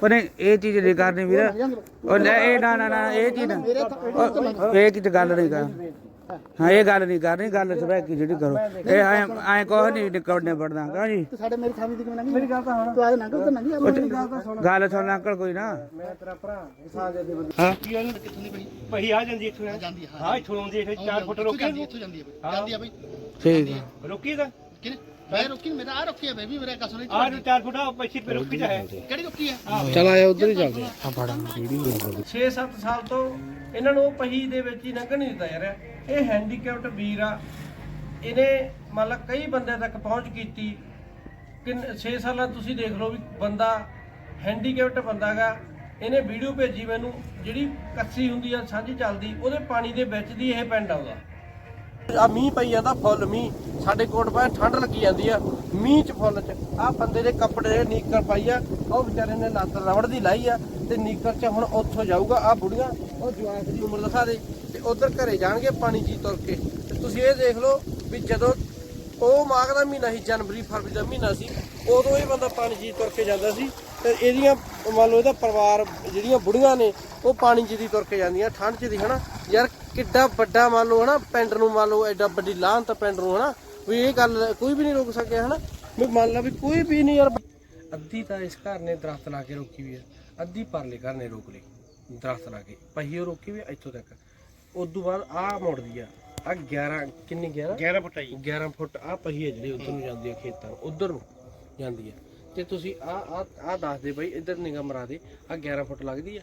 ਪਰ ਇਹ- ਇਹ ਚੀਜ਼ ਨਹੀਂ ਕਰਨੀ ਵੀਰ। ਉਹ ਲੈ ਇਹ ਨਾ ਨਾ ਨਾ ਇਹ ਚੀਜ਼ ਨਾ। ਉਹ- ਇਹ ਚੀਜ਼ ਗੱਲ ਨਹੀਂ ਕਰ। ਹਾਂ ਇਹ ਗੱਲ ਨਹੀਂ ਕਰਨੀ ਗੱਲ ਸਵੇ ਕੀ ਜਿਹੜੀ ਕਰੋ। ਇਹ ਐ ਐ ਕੋਹ ਨਹੀਂ ਨਿਕਲਣੇ ਪੜਦਾ ਕਹਾਂ ਜੀ। ਸਾਡੇ ਮੇਰੇ ਥਾਵੀ ਦੀ ਕਿਵੇਂ ਲੰਘੀ? ਮੇਰੀ ਗੱਲ ਤਾਂ ਹੁਣ ਤੂੰ ਆਦੇ ਲੰਘ ਤਾਂ ਲੰਘੀ ਮੇਰੀ ਗੱਲ ਤਾਂ ਸੁਣ ਗੱਲ ਸੁਣ ਅੰਕਲ ਕੋਈ ਨਾ। ਮੈਂ ਤੇਰਾ ਭਰਾ ਇਸਾਂ ਦੇ ਬੰਦੇ। ਹਾਂ। ਕੀ ਉਹਨੂੰ ਕਿੱਥੋਂ ਦੀ ਭਈ ਆ ਜਾਂਦੀ ਇੱਥੋਂ ਜਾਂਦੀ ਹਾਂ। ਇੱਥੋਂ ਆਉਂਦੀ ਇੱਥੇ 4 ਫੁੱਟ ਰੋਕੀ ਜਾਂਦੀ ਇੱਥੋਂ ਜਾਂਦੀ ਹੈ ਜਾਂਦੀ ਆ ਬਈ। ਠੀਕ ਹੈ ਰੋਕੀ ਦਾ ਕਿਨੇ ਮੈਂ ਰੁਕੀ ਮੇਰਾ ਆ ਰੁਕੀ ਹੈ ਬੇਬੀ ਮੇਰਾ ਕਸਰ ਨਹੀਂ ਆ ਜੋ 4 ਫੁੱਟ ਆ ਪਿੱਛੇ ਤੇ ਰੋਕੀ ਜਾ ਹੈ ਕਿਹੜੀ ਰੁਕੀ ਹੈ ਚਲ ਆਇਆ ਉਧਰ ਹੀ ਚੱਲਦੇ ਆ ਫੜਾ ਵੀਡੀਓ 6-7 ਸਾਲ ਤੋਂ ਇਹਨਾਂ ਨੂੰ ਉਹ ਪਹੀ ਦੇ ਵਿੱਚ ਹੀ ਲੰਘਣ ਨਹੀਂ ਦਿੱਤਾ ਜਾ ਰਿਹਾ ਇਹ ਹੈਂਡੀਕੈਪਟ ਵੀਰ ਆ। ਇਹਨੇ ਮੰਨ ਲਾ ਕਈ ਬੰਦਿਆਂ ਤੱਕ ਪਹੁੰਚ ਕੀਤੀ। ਕਿ 6 ਸਾਲਾਂ ਤੁਸੀਂ ਦੇਖ ਲਓ ਵੀ ਬੰਦਾ ਹੈਂਡੀਕੈਪਟ ਬੰਦਾਗਾ ਇਹਨੇ ਵੀਡੀਓ ਭੇਜੀ ਮੈਨੂੰ। ਜਿਹੜੀ ਕੱਸੀ ਹੁੰਦੀ ਆ ਸਾਂਝੀ ਚੱਲਦੀ ਉਹਦੇ ਪਾਣੀ ਦੇ ਵਿੱਚ ਦੀ ਇਹ ਪਿੰਡ ਆਉਂਦਾ। ਆ ਮੀਂਹ ਪਈ ਜਾਂਦਾ, ਫੁੱਲ ਮੀਂਹ। ਸਾਡੇ ਕੋਟ ਪਾ ਠੰਡ ਲੱਗੀ ਜਾਂਦੀ ਆ, ਮੀਂਹ ਚ ਫੁੱਲ ਚ। ਆ ਬੰਦੇ ਦੇ ਕੱਪੜੇ, ਨੀਕਰ ਪਾਈ ਆ, ਉਹ ਵਿਚਾਰੇ ਨੇ ਲੱਤ ਰਵੜ ਦੀ ਲਾਈ ਆ, ਤੇ ਨੀਕਰ ਚ ਹੁਣ ਉੱਥੋਂ ਜਾਊਗਾ। ਆ ਬੁੜੀਆਂ, ਉਹ ਜਵਾਕ ਦੀ ਉਮਰ ਦਿਖਾ ਦੇ, ਤੇ ਉਧਰ ਘਰੇ ਜਾਣਗੇ ਪਾਣੀ ਜੀ ਤੁਰ ਕੇ। ਤੇ ਤੁਸੀਂ ਇਹ ਦੇਖ ਲਓ ਵੀ ਜਦੋਂ ਉਹ ਮਾਘ ਦਾ ਮਹੀਨਾ ਸੀ, ਜਨਵਰੀ, ਫਰਵਰੀ ਦਾ ਮਹੀਨਾ ਸੀ, ਉਦੋਂ ਇਹ ਬੰਦਾ ਪਾਣੀ ਜੀ ਤੁਰ ਕੇ ਜਾਂਦਾ ਸੀ। ਤੇ ਇਹਦੀਆਂ ਮੰਨ ਲਓ ਇਹਦਾ ਪਰਿਵਾਰ, ਜਿਹੜੀਆਂ ਬੁੜੀਆਂ ਨੇ ਉਹ ਪਾਣੀ ਜੀ ਦੀ ਤੁਰ ਕੇ ਜਾਂਦੀਆਂ ਠੰਡ ਚ ਦੀ ਹਨਾ? ਯਾਰ ਕਿੱਡਾ ਵੱਡਾ ਮੰਨ ਲਓ ਹਨਾ? ਪਿੰਡ ਨੂੰ ਮੰਨ ਲਓ ਐਡਾ ਵੱਡੀ ਲਾਹਨ ਤਾਂ ਪਿੰਡ ਨੂੰ ਹਨਾ? ਵੀ ਇਹ ਗੱਲ ਕੋਈ ਵੀ ਨਹੀਂ ਰੋਕ ਸਕਿਆ ਹਨਾ? ਵੀ ਮੰਨ ਲਾ ਵੀ ਕੋਈ ਵੀ ਨਹੀਂ ਯਾਰ ਅੱਧੀ ਤਾਂ ਇਸ ਘਰ ਨੇ ਦਰਖਤ ਲਾ ਕੇ ਰੋਕੀ ਵੀ ਆ। ਅੱਧੀ ਪਰਲੇ ਘਰ ਨੇ ਰੋਕ ਲਈ ਦਰਖਤ ਲਾ ਕੇ। ਪਹੀਓ ਰੋਕੀ ਵੀ ਆ ਇੱਥੋਂ ਤੱਕ। ਉਦੋਂ ਬਾਅਦ ਆ ਮੁੜਦੀ ਆ ਆ 11 ਕਿੰਨੀ 11 11 ਫੁੱਟ ਆਈ 11 ਫੁੱਟ ਆ ਪਹੀ ਹੈ ਜਿਹੜੀ ਉਧਰ ਨੂੰ ਜਾਂਦੀ ਹੈ ਖੇਤਾਂ ਨੂੰ ਉਧਰ ਨੂੰ ਜਾਂਦੀ ਹੈ ਤੇ ਤੁਸੀਂ ਆ ਆ ਆ ਦੱਸ ਦੇ ਬਈ ਇੱਧਰ ਨਿਗਾਹ ਮਰਾ ਦੇ ਆ 11 ਫੁੱਟ ਲੱਗਦੀ ਆ।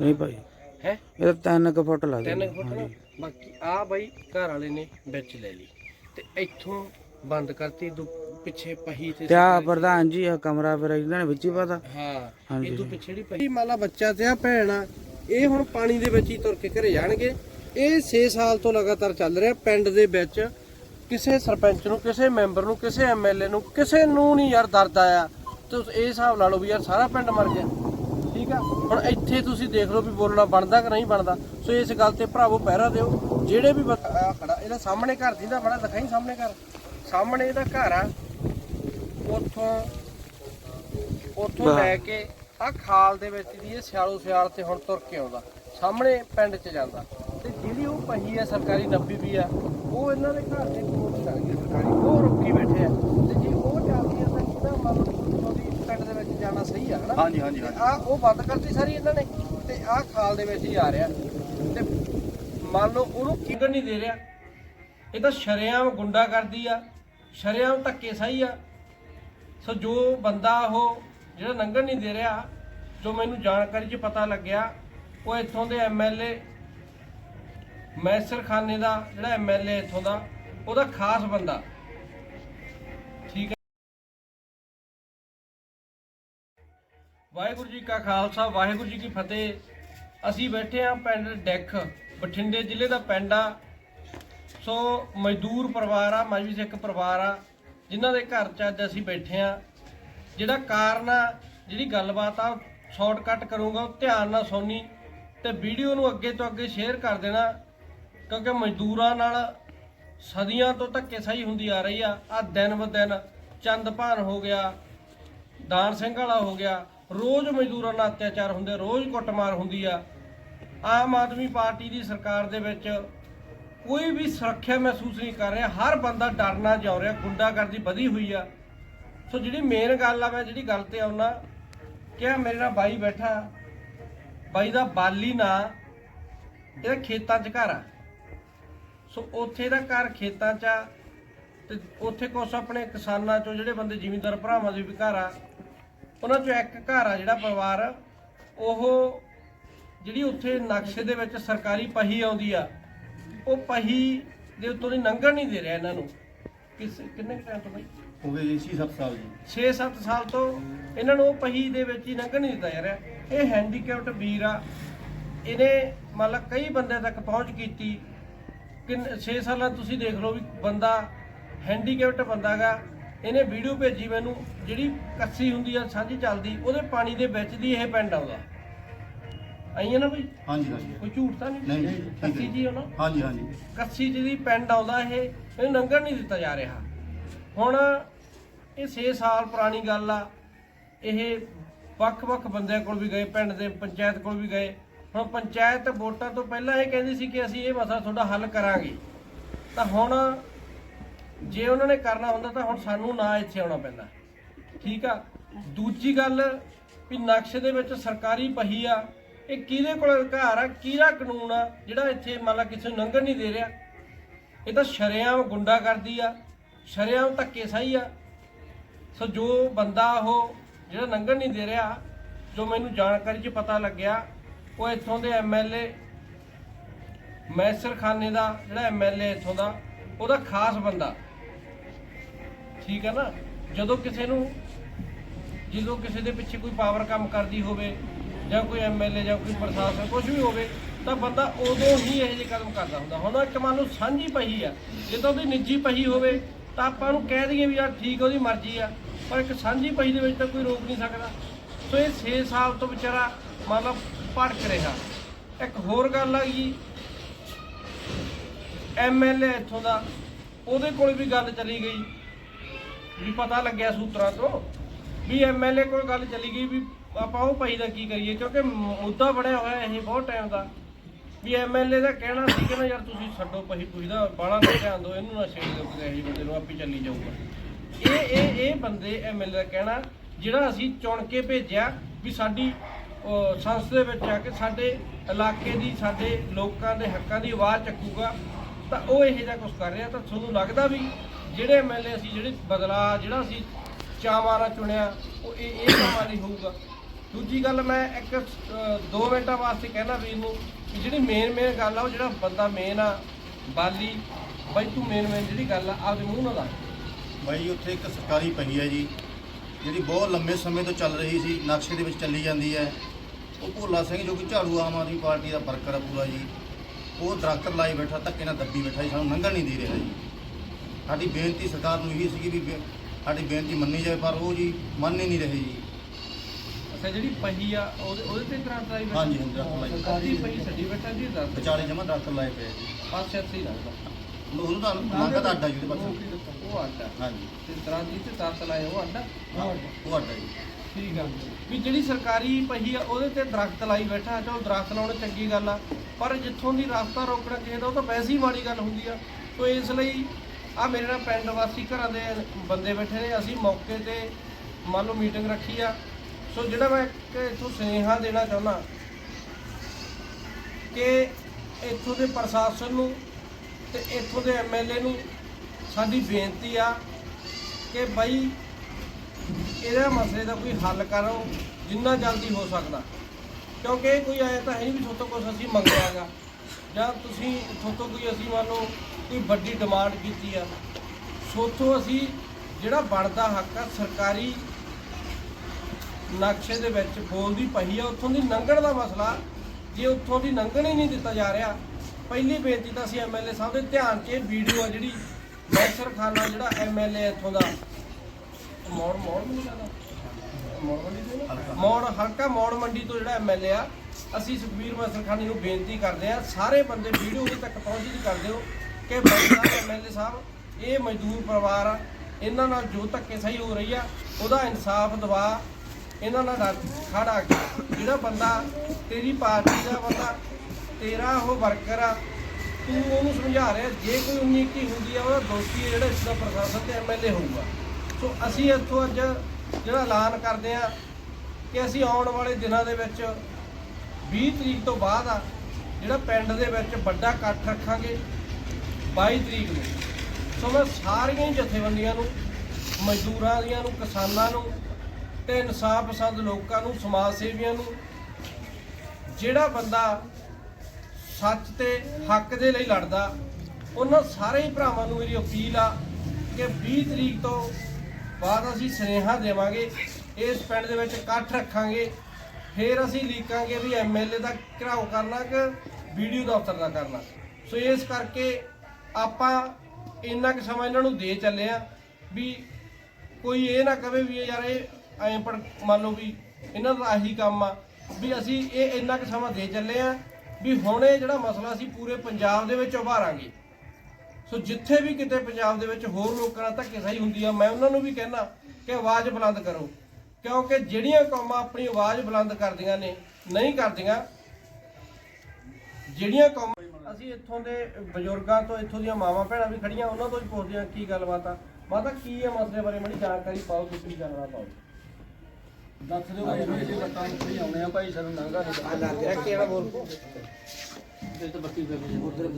ਨਹੀਂ ਭਾਈ। ਹੈ? ਇਹ ਤਾਂ 3 ਕੁ ਫੁੱਟ ਲੱਗਦਾ 3 ਫੁੱਟ ਨਾ? ਬਾਕੀ ਆ ਬਈ ਘਰ ਵਾਲੇ ਨੇ ਵਿੱਚ ਲੈ ਲਈ। ਤੇ ਇੱਥੋਂ ਬੰਦ ਕਰਤੀ ਦੂ ਪਿੱਛੇ ਪਹੀ ਤੇ ਤੇ ਆ ਪ੍ਰਧਾਨ ਜੀ ਆ ਕਮਰਾ ਫਿਰ ਇਹਨਾਂ ਨੇ ਵਿੱਚ ਹੀ ਪਤਾ। ਹਾਂ ਹਾਂਜੀ। ਇਹ ਤੋਂ ਪਿੱਛੇ ਜਿਹੜੀ ਪਹੀ ਮਾਲਾ ਬੱਚਾ ਤੇ ਆ ਭੈਣ ਇਹ ਹੁਣ ਪਾਣੀ ਦੇ ਵਿੱਚ ਹੀ ਤੁਰ ਕੇ ਘਰੇ ਜਾਣਗੇ। ਇਹ 6 ਸਾਲ ਤੋਂ ਲਗਾਤਾਰ ਚੱਲ ਰਿਹਾ ਪਿੰਡ ਦੇ ਵਿੱਚ। ਕਿਸੇ ਸਰਪੰਚ ਨੂੰ ਕਿਸੇ ਮੈਂਬਰ ਨੂੰ ਕਿਸੇ ਐਮਐਲਏ ਨੂੰ ਕਿਸੇ ਨੂੰ ਨਹੀਂ ਯਾਰ ਦਰਦ ਆਇਆ। ਤੇ ਇਹ ਹਿਸਾਬ ਲਾ ਲਓ ਵੀ ਯਾਰ ਸਾਰਾ ਪਿੰਡ ਮਰ ਗਿਆ। ਠੀਕ ਆ? ਹੁਣ ਇੱਥੇ ਤੁਸੀਂ ਦੇਖ ਲਓ ਵੀ ਬੋਲਣਾ ਬਣਦਾ ਕਿ ਨਹੀਂ ਬਣਦਾ। ਸੋ ਇਸ ਗੱਲ ਤੇ ਭਰਾਵੋ ਪਹਿਰਾ ਦਿਓ। ਜਿਹੜੇ ਵੀ ਖੜਾ ਇਹਦਾ ਸਾਹਮਣੇ ਘਰ ਦਿੰਦਾ ਬੜਾ ਦਿਖਾਈ ਸਾਹਮਣੇ ਘਰ। ਸਾਹਮਣੇ ਇਹਦਾ ਘਰ ਆ। ਉੱਥੋਂ ਉੱਥੋਂ ਲੈ ਕੇ ਆ ਖਾਲ ਦੇ ਵਿੱਚ ਦੀ ਇਹ ਸਿਆਲੋ ਸਿਆਲ ਤੇ ਹੁਣ ਤੁਰ ਕੇ ਆਉਂਦਾ। ਸਾਹਮਣੇ ਪਿੰਡ 'ਚ ਜਾਂਦਾ। ਤੇ ਜਿਹੜੀ ਉਹ ਪਹੀ ਆ ਸਰਕਾਰੀ ਨੱਬੀ ਵੀ ਆ ਉਹ ਇਹਨਾਂ ਦੇ ਘਰ ਦੇ ਕੋਲ ਚੱਲ ਗਈ ਸਰਕਾਰੀ। ਉਹ ਰੁਕੀ ਬੈਠੇ ਆ। ਤੇ ਜੇ ਉਹ ਚੱਲਦੀ ਆ ਤਾਂ ਕਿਹਦਾ ਮੰਨ ਲਓ ਉਹਦੀ ਪਿੰਡ ਦੇ ਵਿੱਚ ਜਾਣਾ ਸਹੀ ਆ ਹਨਾ? ਹਾਂਜੀ ਹਾਂਜੀ ਆ ਉਹ ਬੰਦ ਕਰਤੀ ਸਾਰੀ ਇਹਨਾਂ ਨੇ ਤੇ ਆਹ ਖਾਲ ਦੇ ਵਿੱਚ ਹੀ ਆ ਰਿਹਾ। ਤੇ ਮੰਨ ਲਓ ਉਹਨੂੰ ਕਿੰਗਰ ਨਹੀਂ ਦੇ ਰਿਹਾ। ਇਹ ਤਾਂ ਸ਼ਰੇਆਮ ਗੁੰਡਾ ਕਰਦੀ ਆ ਸ਼ਰੇਆਮ ਧੱਕੇ ਸਹੀ ਆ। ਸੋ ਜੋ ਬੰਦਾ ਉਹ ਜਿਹੜਾ ਲੰਘਣ ਨਹੀਂ ਦੇ ਰਿਹਾ ਜੋ ਮੈਨੂੰ ਜਾਣਕਾਰੀ 'ਚ ਪਤਾ ਲੱਗਿਆ ਉਹ ਇੱਥੋਂ ਦੇ ਐਮਐਲਏ ਮੈਸਰ ਖਾਨੇ ਦਾ ਜਿਹੜਾ ਐਮਐਲਏ ਇੱਥੋਂ ਦਾ ਉਹਦਾ ਖਾਸ ਬੰਦਾ। ਵਾਹਿਗੁਰੂ ਜੀ ਕਾ ਖਾਲਸਾ, ਵਾਹਿਗੁਰੂ ਜੀ ਕੀ ਫਤਿਹ। ਅਸੀਂ ਬੈਠੇ ਆ ਪਿੰਡ ਡੈਖ, ਬਠਿੰਡੇ ਜ਼ਿਲ੍ਹੇ ਦਾ ਪਿੰਡ ਆ। ਸੋ ਮਜ਼ਦੂਰ ਪਰਿਵਾਰ ਆ ਮਜਬੀ ਸਿੱਖ ਪਰਿਵਾਰ ਆ, ਜਿਨ੍ਹਾਂ ਦੇ ਘਰ 'ਚ ਅੱਜ ਅਸੀਂ ਬੈਠੇ ਆ ਜਿਹੜਾ ਕਾਰਨ ਆ, ਜਿਹੜੀ ਗੱਲਬਾਤ ਆ, ਸ਼ਾਰਟਕਟ ਕਰੂੰਗਾ, ਉਹ ਧਿਆਨ ਨਾਲ ਸੁਣੀ ਤੇ ਵੀਡੀਓ ਨੂੰ ਅੱਗੇ ਤੋਂ ਅੱਗੇ ਸ਼ੇਅਰ ਕਰ ਦੇਣਾ, ਕਿਉਂਕਿ ਮਜ਼ਦੂਰਾਂ ਨਾਲ ਸਦੀਆਂ ਤੋਂ ਧੱਕੇ ਸਹੀ ਹੁੰਦੀ ਆ ਰਹੀ ਆ। ਆ ਦਿਨ ਬ ਦਿਨ ਚੰਦ ਭਾਨ ਹੋ ਗਿਆ, ਦਾਨ ਸਿੰਘ ਵਾਲਾ ਹੋ ਗਿਆ। ਰੋਜ਼ ਮਜ਼ਦੂਰਾਂ ਨਾਲ ਅਤਿਆਚਾਰ ਹੁੰਦੇ, ਰੋਜ਼ ਕੁੱਟਮਾਰ ਹੁੰਦੀ ਆ। ਆਮ ਆਦਮੀ ਪਾਰਟੀ ਦੀ ਸਰਕਾਰ ਦੇ ਵਿੱਚ ਕੋਈ ਵੀ ਸੁਰੱਖਿਆ ਮਹਿਸੂਸ ਨਹੀਂ ਕਰ ਰਿਹਾ। ਹਰ ਬੰਦਾ ਡਰਨਾ ਜਾ ਰਿਹਾ, ਗੁੰਡਾਗਰਦੀ ਵਧੀ ਹੋਈ ਆ। ਸੋ ਜਿਹੜੀ ਮੇਨ ਗੱਲ ਆ, ਮੈਂ ਜਿਹੜੀ ਗੱਲ ਤੇ ਆਉਣਾ ਕਿ ਮੇਰੇ ਨਾਲ ਬਾਈ ਬੈਠਾ? ਬਾਈ ਦਾ ਬਾਲੀ ਨਾ ਇਹਦਾ ਖੇਤਾਂ 'ਚ ਘਰ ਆ। ਸੋ ਉੱਥੇ ਦਾ ਘਰ ਖੇਤਾਂ 'ਚ ਆ ਤੇ ਉੱਥੇ ਕੁਛ ਆਪਣੇ ਕਿਸਾਨਾਂ ਚੋਂ ਜਿਹੜੇ ਬੰਦੇ ਜ਼ਿਮੀਂਦਾਰ ਭਰਾਵਾਂ ਦੇ ਵੀ ਘਰ ਆ ਉਹਨਾਂ ਚੋਂ ਇੱਕ ਘਰ ਆ ਜਿਹੜਾ ਪਰਿਵਾਰ ਉਹ ਜਿਹੜੀ ਉੱਥੇ ਨਕਸ਼ੇ ਦੇ ਵਿੱਚ ਸਰਕਾਰੀ ਪਹੀ ਆਉਂਦੀ ਆ ਉਹ ਪਹੀ ਦੇ ਉੱਤੋਂ ਦੀ ਲੰਘਣ ਨਹੀਂ ਦੇ ਰਿਹਾ ਇਹਨਾਂ ਨੂੰ। ਕਿਸ ਕਿੰਨੇ ਟਾਈਮ ਤੋਂ ਬਈ? ਹੋ ਗਏ ਜੀ 6-7 ਸਾਲ ਜੀ। 6-7 ਸਾਲ ਤੋਂ ਇਹਨਾਂ ਨੂੰ ਉਹ ਪਹੀ ਦੇ ਵਿੱਚ ਹੀ ਲੰਘਣ ਨਹੀਂ ਦਿੱਤਾ ਜਾ ਰਿਹਾ। ਇਹ ਹੈਂਡੀਕੈਪਟ ਵੀਰ ਆ ਇਹਨੇ ਮੰਨ ਲਾ ਕਈ ਬੰਦਿਆਂ ਤੱਕ ਪਹੁੰਚ ਕੀਤੀ। ਕਿ 6 ਸਾਲਾਂ ਤੁਸੀਂ ਦੇਖ ਲਓ ਵੀ ਬੰਦਾ ਹੈਂਡੀਕੈਪਟ ਬੰਦਾਗਾ ਇਹਨੇ ਵੀਡੀਓ ਭੇਜੀ ਮੈਨੂੰ ਜਿਹੜੀ ਕੱਸੀ ਹੁੰਦੀ ਆ ਸਾਂਝੀ ਚੱਲਦੀ ਉਹਦੇ ਪਾਣੀ ਦੇ ਵਿੱਚ ਦੀ ਇਹ ਪਿੰਡ ਆਉਂਦਾ। ਆਈਆਂ ਨਾ ਬਈ? ਹਾਂਜੀ ਹਾਂਜੀ। ਕੋਈ ਝੂਠ ਤਾਂ ਨਹੀਂ? ਨਹੀਂ, ਠੀਕ ਹੈ। ਕੱਸੀ ਜੀ ਹੋ ਨਾ ਹਾਂਜੀ ਹਾਂਜੀ। ਕੱਸੀ ਜਿਹਦੀ ਪਿੰਡ ਆਉਂਦਾ ਇਹ ਇਹਨੂੰ ਲੰਘਣ ਨਹੀਂ ਦਿੱਤਾ ਜਾ ਰਿਹਾ। ਹੁਣ ਇਹ 6 ਸਾਲ ਪੁਰਾਣੀ ਗੱਲ ਆ ਇਹ ਵੱਖ-ਵੱਖ ਬੰਦਿਆਂ ਕੋਲ ਵੀ ਗਏ ਪਿੰਡ ਦੇ ਪੰਚਾਇਤ ਕੋਲ ਵੀ ਗਏ। ਹੁਣ ਪੰਚਾਇਤ ਵੋਟਾਂ ਤੋਂ ਪਹਿਲਾਂ ਇਹ ਕਹਿੰਦੀ ਸੀ ਕਿ ਅਸੀਂ ਇਹ ਮਸਲਾ ਤੁਹਾਡਾ ਹੱਲ ਕਰਾਂਗੇ। ਤਾਂ ਹੁਣ ਜੇ ਉਹਨਾਂ ਨੇ ਕਰਨਾ ਹੁੰਦਾ ਤਾਂ ਹੁਣ ਸਾਨੂੰ ਨਾ ਇੱਥੇ ਆਉਣਾ ਪੈਂਦਾ। ਠੀਕ ਆ? ਦੂਜੀ ਗੱਲ ਵੀ ਨਕਸ਼ੇ ਦੇ ਵਿੱਚ ਸਰਕਾਰੀ ਪਹੀ ਆ। ਇਹ ਕਿਹਦੇ ਕੋਲ ਅਧਿਕਾਰ ਆ? ਕਿਹੜਾ ਕਾਨੂੰਨ ਆ? ਜਿਹੜਾ ਇੱਥੇ ਮੰਨ ਲਾ ਕਿਸੇ ਨੂੰ ਲੰਘਣ ਨਹੀਂ ਦੇ ਰਿਹਾ। ਇਹ ਤਾਂ ਸ਼ਰੇਆਮ ਗੁੰਡਾ ਕਰਦੀ ਆ। ਸ਼ਰੇਆਮ ਧੱਕੇ ਸਹੀ ਆ। ਸੋ ਜੋ ਬੰਦਾ ਉਹ ਜਿਹੜਾ ਲੰਘਣ ਨਹੀਂ ਦੇ ਰਿਹਾ, ਜੋ ਮੈਨੂੰ ਜਾਣਕਾਰੀ 'ਚ ਪਤਾ ਲੱਗਿਆ, ਉਹ ਇੱਥੋਂ ਦੇ ਐਮਐਲਏ ਮੈਸਰ ਖਾਨੇ ਦਾ ਜਿਹੜਾ ਐਮਐਲਏ ਇੱਥੋਂ ਦਾ, ਉਹਦਾ ਖਾਸ ਬੰਦਾ। ਠੀਕ ਹੈ ਨਾ? ਜਦੋਂ ਕਿਸੇ ਨੂੰ ਜਦੋਂ ਕਿਸੇ ਦੇ ਪਿੱਛੇ ਕੋਈ ਪਾਵਰ ਕੰਮ ਕਰਦੀ ਹੋਵੇ ਜਾਂ ਕੋਈ ਐਮਐਲਏ ਜਾਂ ਕੋਈ ਪ੍ਰਸ਼ਾਸਨ ਕੁਝ ਵੀ ਹੋਵੇ ਤਾਂ ਬੰਦਾ ਉਦੋਂ ਹੀ ਇਹੋ ਜਿਹੇ ਕਦਮ ਕਰਦਾ ਹੁੰਦਾ। ਹੁਣ ਇੱਕ ਮੰਨ ਲਓ ਸਾਂਝੀ ਪਹੀ ਆ। ਜਦੋਂ ਉਹਦੀ ਨਿੱਜੀ ਪਹੀ ਹੋਵੇ ਤਾਂ ਆਪਾਂ ਨੂੰ ਕਹਿ ਦਈਏ ਵੀ ਯਾਰ ਠੀਕ ਆ, ਉਹਦੀ ਮਰਜ਼ੀ ਆ। ਪਰ ਇੱਕ ਸਾਂਝੀ ਪਹੀ ਦੇ ਵਿੱਚ ਤਾਂ ਕੋਈ ਰੋਕ ਨਹੀਂ ਸਕਦਾ। ਸੋ ਇਹ 6 ਸਾਲ ਤੋਂ ਵਿਚਾਰਾ ਮਤਲਬ ਭੜਕ ਰਿਹਾ। ਇੱਕ ਹੋਰ ਗੱਲ ਆ ਜੀ ਐਮਐਲਏ ਇੱਥੋਂ ਦਾ। ਉਹਦੇ ਕੋਲ ਵੀ ਗੱਲ ਚਲੀ ਗਈ। ਵੀ ਪਤਾ ਲੱਗਿਆ ਸੂਤਰਾਂ ਤੋਂ ਵੀ ਐਮਐਲਏ ਕੋਲ ਗੱਲ ਚਲੀ ਗਈ ਵੀ ਆਪਾਂ ਉਹ ਭਾਈ ਦਾ ਕੀ ਕਰੀਏ ਕਿਉਂਕਿ ਮੁੱਦਾ ਬਣਿਆ ਹੋਇਆ ਇਹ ਬਹੁਤ ਟਾਈਮ ਦਾ। ਵੀ ਐਮਐਲਏ ਦਾ ਕਹਿਣਾ ਸੀ ਕਿ ਨਾ ਯਾਰ ਤੁਸੀਂ ਛੱਡੋ ਪਹੀ ਪੁਹੀ ਦਾ ਬਾਲਾ ਨਾ ਧਿਆਨ ਦਿਓ ਇਹਨੂੰ ਨਾ ਛੇੜ ਦਿਓ ਕਿਸੇ ਬੰਦੇ ਨੂੰ ਆਪੇ ਚੱਲੀ ਜਾਊਗਾ। ਇਹ ਇਹ ਇਹ ਬੰਦੇ ਐਮਐਲਏ ਦਾ ਕਹਿਣਾ ਜਿਹੜਾ ਅਸੀਂ ਚੁਣ ਕੇ ਭੇਜਿਆ ਵੀ ਸਾਡੀ ਅਹ, ਦੇ ਵਿੱਚ ਆ ਕੇ ਸਾਡੇ ਇਲਾਕੇ ਦੀ ਸਾਡੇ ਲੋਕਾਂ ਦੇ ਹੱਕਾਂ ਦੀ ਆਵਾਜ਼ ਚੱਕੂਗਾ ਤਾਂ ਉਹ ਇਹੋ ਜਿਹਾ ਕੁਝ ਕਰ ਰਿਹਾ ਤਾਂ ਤੁਹਾਨੂੰ ਲੱਗਦਾ ਵੀ ਜਿਹੜੇ ਐਮਐਲਏ ਅਸੀਂ ਜਿਹੜੇ ਬਦਲਾ ਜਿਹੜਾ ਅਸੀਂ ਚਾਵਾਂ ਨਾਲ ਚੁਣਿਆ, ਉਹ ਇਹ ਇਹ ਕੰਮਾਂ ਲਈ ਹੋਊਗਾ। ਦੂਜੀ ਗੱਲ ਮੈਂ ਇੱਕ 2 ਮਿੰਟਾਂ ਵਾਸਤੇ ਕਹਿਣਾ ਵੀਰ ਨੂੰ ਕਿ ਜਿਹੜੀ ਮੇਨ ਮੇਨ ਗੱਲ ਆ, ਉਹ ਜਿਹੜਾ ਬੰਦਾ ਮੇਨ ਆ, ਬਾਲੀ ਬਾਈ ਤੂੰ ਮੇਨ ਮੇਨ ਜਿਹੜੀ ਗੱਲ ਆ, ਆਪਦੇ ਮੂੰਹ ਨਾਲ ਦੱਸ। ਬਾਈ, ਉੱਥੇ ਇੱਕ ਸਰਕਾਰੀ ਪਈ ਹੈ ਜੀ, ਜਿਹੜੀ ਬਹੁਤ ਲੰਮੇ ਸਮੇਂ ਤੋਂ ਚੱਲ ਰਹੀ ਸੀ, ਨਕਸ਼ੇ ਦੇ ਵਿੱਚ ਚੱਲੀ ਜਾਂਦੀ ਹੈ। ਉਹ ਭੋਲਾ ਸਿੰਘ ਜੋ ਕਿ ਝਾੜੂ ਆਮ ਆਦਮੀ ਪਾਰਟੀ ਦਾ ਵਰਕਰ ਆ ਪੂਰਾ ਜੀ, ਉਹ ਦਰਖਤ ਲਾਈ ਬੈਠਾ, ਧੱਕੇ ਨਾਲ ਦੱਬੀ ਬੈਠਾ ਜੀ, ਸਾਨੂੰ ਲੰਘਣ ਨਹੀਂ ਦੇ ਰਿਹਾ ਜੀ। ਸਾਡੀ ਬੇਨਤੀ ਸਰਕਾਰ ਨੂੰ ਇਹੀ ਸੀਗੀ ਵੀ ਸਾਡੀ ਬੇਨਤੀ ਮੰਨੀ ਜਾਵੇ ਪਰ ਉਹ ਜੀ ਮੰਨ ਹੀ ਨਹੀਂ ਰਹੇ ਜੀ। ਅੱਛਾ ਜਿਹੜੀ ਪਹੀ ਆ ਉਹਦੇ ਉਹਦੇ ਤੇ ਗ੍ਰਾਂਟ ਆਈ ਬੈਠੀ? ਹਾਂਜੀ, ਹਾਂਜੀ, ਦਰਖਤ ਲਾਈ। ਅੱਧੀ ਪਹੀ ਛੱਡੀ ਬੈਠਾ ਜੀ ਦੱਸ ਵਿਚਾਲੇ ਜਮਾ ਦਰਖਤ ਲਾਏ ਪਏ ਜੀ। ਪਾਸੇ ਅੱਛੀ ਲੱਗਦਾ ਉਹਨੂੰ ਤਾਂ ਮੰਗਾ ਤਾਂ ਅੱਡਾ ਜੀ ਉਹਦੇ ਪਾਸੇ। ਉਹ ਆਟਾ ਹਾਂਜੀ। ਤੇ ਤਰ੍ਹਾਂ ਦੀ ਤੇ ਦਰਤ ਲਾਏ ਉਹ ਹਾਂ, ਉਹ ਅੱਡਾ ਜੀ। ਠੀਕ ਆ ਵੀ ਜਿਹੜੀ ਸਰਕਾਰੀ ਪਹੀ ਆ ਉਹਦੇ ਤੇ ਦਰਖਤ ਲਾਈ ਬੈਠਾ ਚਲੋ ਦਰਖਤ ਲਾਉਣੇ ਚੰਗੀ ਗੱਲ ਆ। ਪਰ ਜਿੱਥੋਂ ਦੀ ਰਸਤਾ ਰੋਕਣਾ ਚਾਹੀਦਾ ਉਹ ਤਾਂ ਵੈਸੇ ਹੀ ਮਾੜੀ ਗੱਲ ਹੁੰਦੀ ਆ। ਸੋ ਇਸ ਲਈ ਆ ਮੇਰੇ ਨਾਲ ਪਿੰਡ ਵਾਸੀ ਘਰਾਂ ਦੇ ਬੰਦੇ ਬੈਠੇ ਨੇ, ਅਸੀਂ ਮੌਕੇ ਤੇ ਮੰਨ ਲਓ ਮੀਟਿੰਗ ਰੱਖੀ ਆ। ਸੋ ਜਿਹੜਾ ਮੈਂ ਇੱਕ ਇੱਥੋਂ ਸੁਨੇਹਾ ਦੇਣਾ ਚਾਹੁੰਦਾ, ਕਿ ਇੱਥੋਂ ਦੇ ਪ੍ਰਸ਼ਾਸਨ ਨੂੰ ਤੇ ਇੱਥੋਂ ਦੇ ਐਮਐਲਏ ਨੂੰ ਸਾਡੀ ਬੇਨਤੀ ਆ ਕਿ ਬਾਈ ਇਹਦਾ ਮਸਲੇ ਦਾ ਕੋਈ ਹੱਲ ਕਰੋ, ਜਿੰਨਾ ਜਲਦੀ ਹੋ ਸਕਦਾ। ਕਿਉਂਕਿ ਇਹ ਕੋਈ ਆਇਆ ਤਾਂ ਹੈ ਨਹੀਂ ਵੀ ਤੁਹਾਤੋਂ ਕੁਝ ਅਸੀਂ ਮੰਗਿਆਗਾ ਜਾਂ ਤੁਸੀਂ ਤੁਹਾਤੋਂ ਕੋਈ ਅਸੀਂ ਮੰਨ ਲਓ ਕੋਈ ਵੱਡੀ ਡਿਮਾਂਡ ਕੀਤੀ ਆ, ਸੋਥੋਂ ਅਸੀਂ ਜਿਹੜਾ ਬਣਦਾ ਹੱਕ ਆ ਸਰਕਾਰੀ ਨਕਸ਼ੇ ਦੇ ਵਿੱਚ ਬੋਲਦੀ ਪਈ ਆ, ਉੱਥੋਂ ਦੀ ਲੰਘਣ ਦਾ ਮਸਲਾ, ਜੇ ਉੱਥੋਂ ਦੀ ਲੰਘਣ ਹੀ ਨਹੀਂ ਦਿੱਤਾ ਜਾ ਰਿਹਾ, ਪਹਿਲੀ ਬੇਨਤੀ ਤਾਂ ਅਸੀਂ ਐਮਐਲਏ ਸਾਹਿਬ ਦੇ ਧਿਆਨ 'ਚ ਇਹ ਵੀਡੀਓ ਆ ਜਿਹੜੀ ਮੈਸਰ ਖਾਨਾ ਜਿਹੜਾ ਐਮਐਲਏ ਇੱਥੋਂ ਦਾ ਮੋੜ ਮੋੜ ਨਹੀਂ ਲੱਗਦਾ ਮੋੜ ਮੰਡੀ ਤੋਂ ਨਾ? ਮੋੜ ਹਲਕਾ ਮੋੜ ਮੰਡੀ ਤੋਂ ਜਿਹੜਾ ਐਮਐਲਏ ਆ ਅਸੀਂ ਸੁਖਬੀਰ ਮੈਸਰ ਨੂੰ ਬੇਨਤੀ ਕਰਦੇ ਆ ਸਾਰੇ ਬੰਦੇ ਵੀਡੀਓ ਉਹਦੇ ਤੱਕ ਪਹੁੰਚਦੀ ਕਰ ਦਿਓ ਕਿ ਬਾਈ ਸਾਹਿਬ ਐਮਐਲਏ ਸਾਹਿਬ, ਇਹ ਮਜ਼ਦੂਰ ਪਰਿਵਾਰ ਆ, ਇਹਨਾਂ ਨਾਲ ਜੋ ਧੱਕੇ ਸਹੀ ਹੋ ਰਹੀ ਆ, ਉਹਦਾ ਇਨਸਾਫ ਦਵਾ, ਇਹਨਾਂ ਨਾਲ ਖੜਾ ਕੇ। ਜਿਹੜਾ ਬੰਦਾ ਤੇਰੀ ਪਾਰਟੀ ਦਾ ਬੰਦਾ, ਤੇਰਾ ਉਹ ਵਰਕਰ ਆ, ਤੂੰ ਉਹਨੂੰ ਸਮਝਾ ਰਿਹਾ, ਜੇ ਕੋਈ ਉਨੀਕੀ ਹੁੰਦੀ ਆ, ਉਹਦਾ ਦੋਸ਼ੀ ਜਿਹੜਾ ਇਸ ਦਾ ਪ੍ਰਸ਼ਾਸਨ ਤੇ ਐਮਐਲਏ ਹੋਊਗਾ। ਸੋ ਅਸੀਂ ਇੱਥੋਂ ਅੱਜ ਜਿਹੜਾ ਐਲਾਨ ਕਰਦੇ ਆ ਕਿ ਅਸੀਂ ਆਉਣ ਵਾਲੇ ਦਿਨਾਂ ਦੇ ਵਿੱਚ 20 ਤਰੀਕ ਤੋਂ ਬਾਅਦ ਆ, ਜਿਹੜਾ ਪਿੰਡ ਦੇ ਵਿੱਚ ਵੱਡਾ ਇਕੱਠ ਰੱਖਾਂਗੇ 22 ਤਰੀਕ ਨੂੰ। ਸੋ ਮੈਂ ਸਾਰੀਆਂ ਹੀ ਜਥੇਬੰਦੀਆਂ ਨੂੰ, ਮਜ਼ਦੂਰਾਂ ਦੀਆਂ ਨੂੰ, ਕਿਸਾਨਾਂ ਨੂੰ ਤੇ ਇਨਸਾਫ ਪਸੰਦ ਲੋਕਾਂ ਨੂੰ, ਸਮਾਜ ਸੇਵੀਆਂ ਨੂੰ, ਜਿਹੜਾ ਬੰਦਾ ਸੱਚ ਤੇ ਹੱਕ ਦੇ ਲਈ ਲੜਦਾ, ਉਹਨਾਂ ਸਾਰੇ ਹੀ ਭਰਾਵਾਂ ਨੂੰ ਮੇਰੀ ਅਪੀਲ ਆ ਕਿ 20 ਤਰੀਕ ਤੋਂ ਬਾਅਦ ਅਸੀਂ ਸੁਨੇਹਾ ਦੇਵਾਂਗੇ, ਇਸ ਪਿੰਡ ਦੇ ਵਿੱਚ ਇਕੱਠ ਰੱਖਾਂਗੇ ਫਿਰ ਅਸੀਂ ਲੀਕਾਂਗੇ ਵੀ ਐਮਐਲਏ ਦਾ ਘਿਰਾਓ ਕਰਨਾ ਕਿ ਵੀਡੀਓ ਦਫ਼ਤਰ ਦਾ ਕਰਨਾ। ਸੋ ਇਸ ਕਰਕੇ ਆਪਾਂ ਇੰਨਾ ਕੁ ਸਮਾਂ ਇਹਨਾਂ ਨੂੰ ਦੇ ਚੱਲੇ ਆ ਵੀ ਕੋਈ ਇਹ ਨਾ ਕਵੇ ਵੀ ਯਾਰ ਇਹ ਐਂ ਪਰ ਮੰਨ ਲਓ ਵੀ ਇਹਨਾਂ ਦਾ ਆਹੀ ਕੰਮ ਆ, ਵੀ ਅਸੀਂ ਇਹ ਇੰਨਾ ਕੁ ਸਮਾਂ ਦੇ ਚੱਲੇ ਆ ਵੀ ਹੁਣ ਇਹ ਜਿਹੜਾ ਮਸਲਾ ਸੀ ਪੂਰੇ ਪੰਜਾਬ ਦੇ ਵਿੱਚ ਉਭਾਰਾਂਗੇ। ਸੋ ਜਿੱਥੇ ਵੀ ਕਿਤੇ ਪੰਜਾਬ ਦੇ ਵਿੱਚ ਹੋਰ ਲੋਕਾਂ ਨਾਲ ਧੱਕੇ ਸਹੀ ਹੁੰਦੀ ਆ, ਮੈਂ ਉਹਨਾਂ ਨੂੰ ਵੀ ਕਹਿਣਾ ਕਿ ਆਵਾਜ਼ ਬੁਲੰਦ ਕਰੋ। ਕਿਉਂਕਿ ਜਿਹੜੀਆਂ ਕੌਮਾਂ ਆਪਣੀ ਆਵਾਜ਼ ਬੁਲੰਦ ਕਰਦੀਆਂ ਨੇ ਨਹੀਂ ਕਰਦੀਆਂ ਜਿਹੜੀਆਂ ਕੌਮਾਂ ਅਸੀਂ ਇੱਥੋਂ ਦੇ ਬਜ਼ੁਰਗਾਂ ਤੋਂ ਇੱਥੋਂ ਦੀਆਂ ਮਾਵਾਂ ਭੈਣਾਂ ਵੀ ਖੜੀਆਂ ਉਹਨਾਂ ਤੋਂ ਵੀ ਪੁੱਛਦੇ ਹਾਂ ਕੀ ਗੱਲਬਾਤ ਆ। ਮਾਤਾ ਕੀ ਹੈ ਮਸਲੇ ਬਾਰੇ? ਮੜੀ ਜਾਣਕਾਰੀ ਪਾਓ ਤੁਸੀਂ ਜਾਣਨਾ ਪਾਓ। ਦੱਸ ਦਿਓ ਭਾਈ ਜੀ ਅਸੀਂ ਬੱਤਾਂ ਉੱਪਰ ਆਉਣੇ ਆ ਭਾਈ ਸਾਨੂੰ ਨੰਗਾ ਨਹੀਂ ਇਹ ਕਿਹੜਾ ਬੋਲ? ਤੇ ਤਾਂ ਬੱਤੀ ਦੇ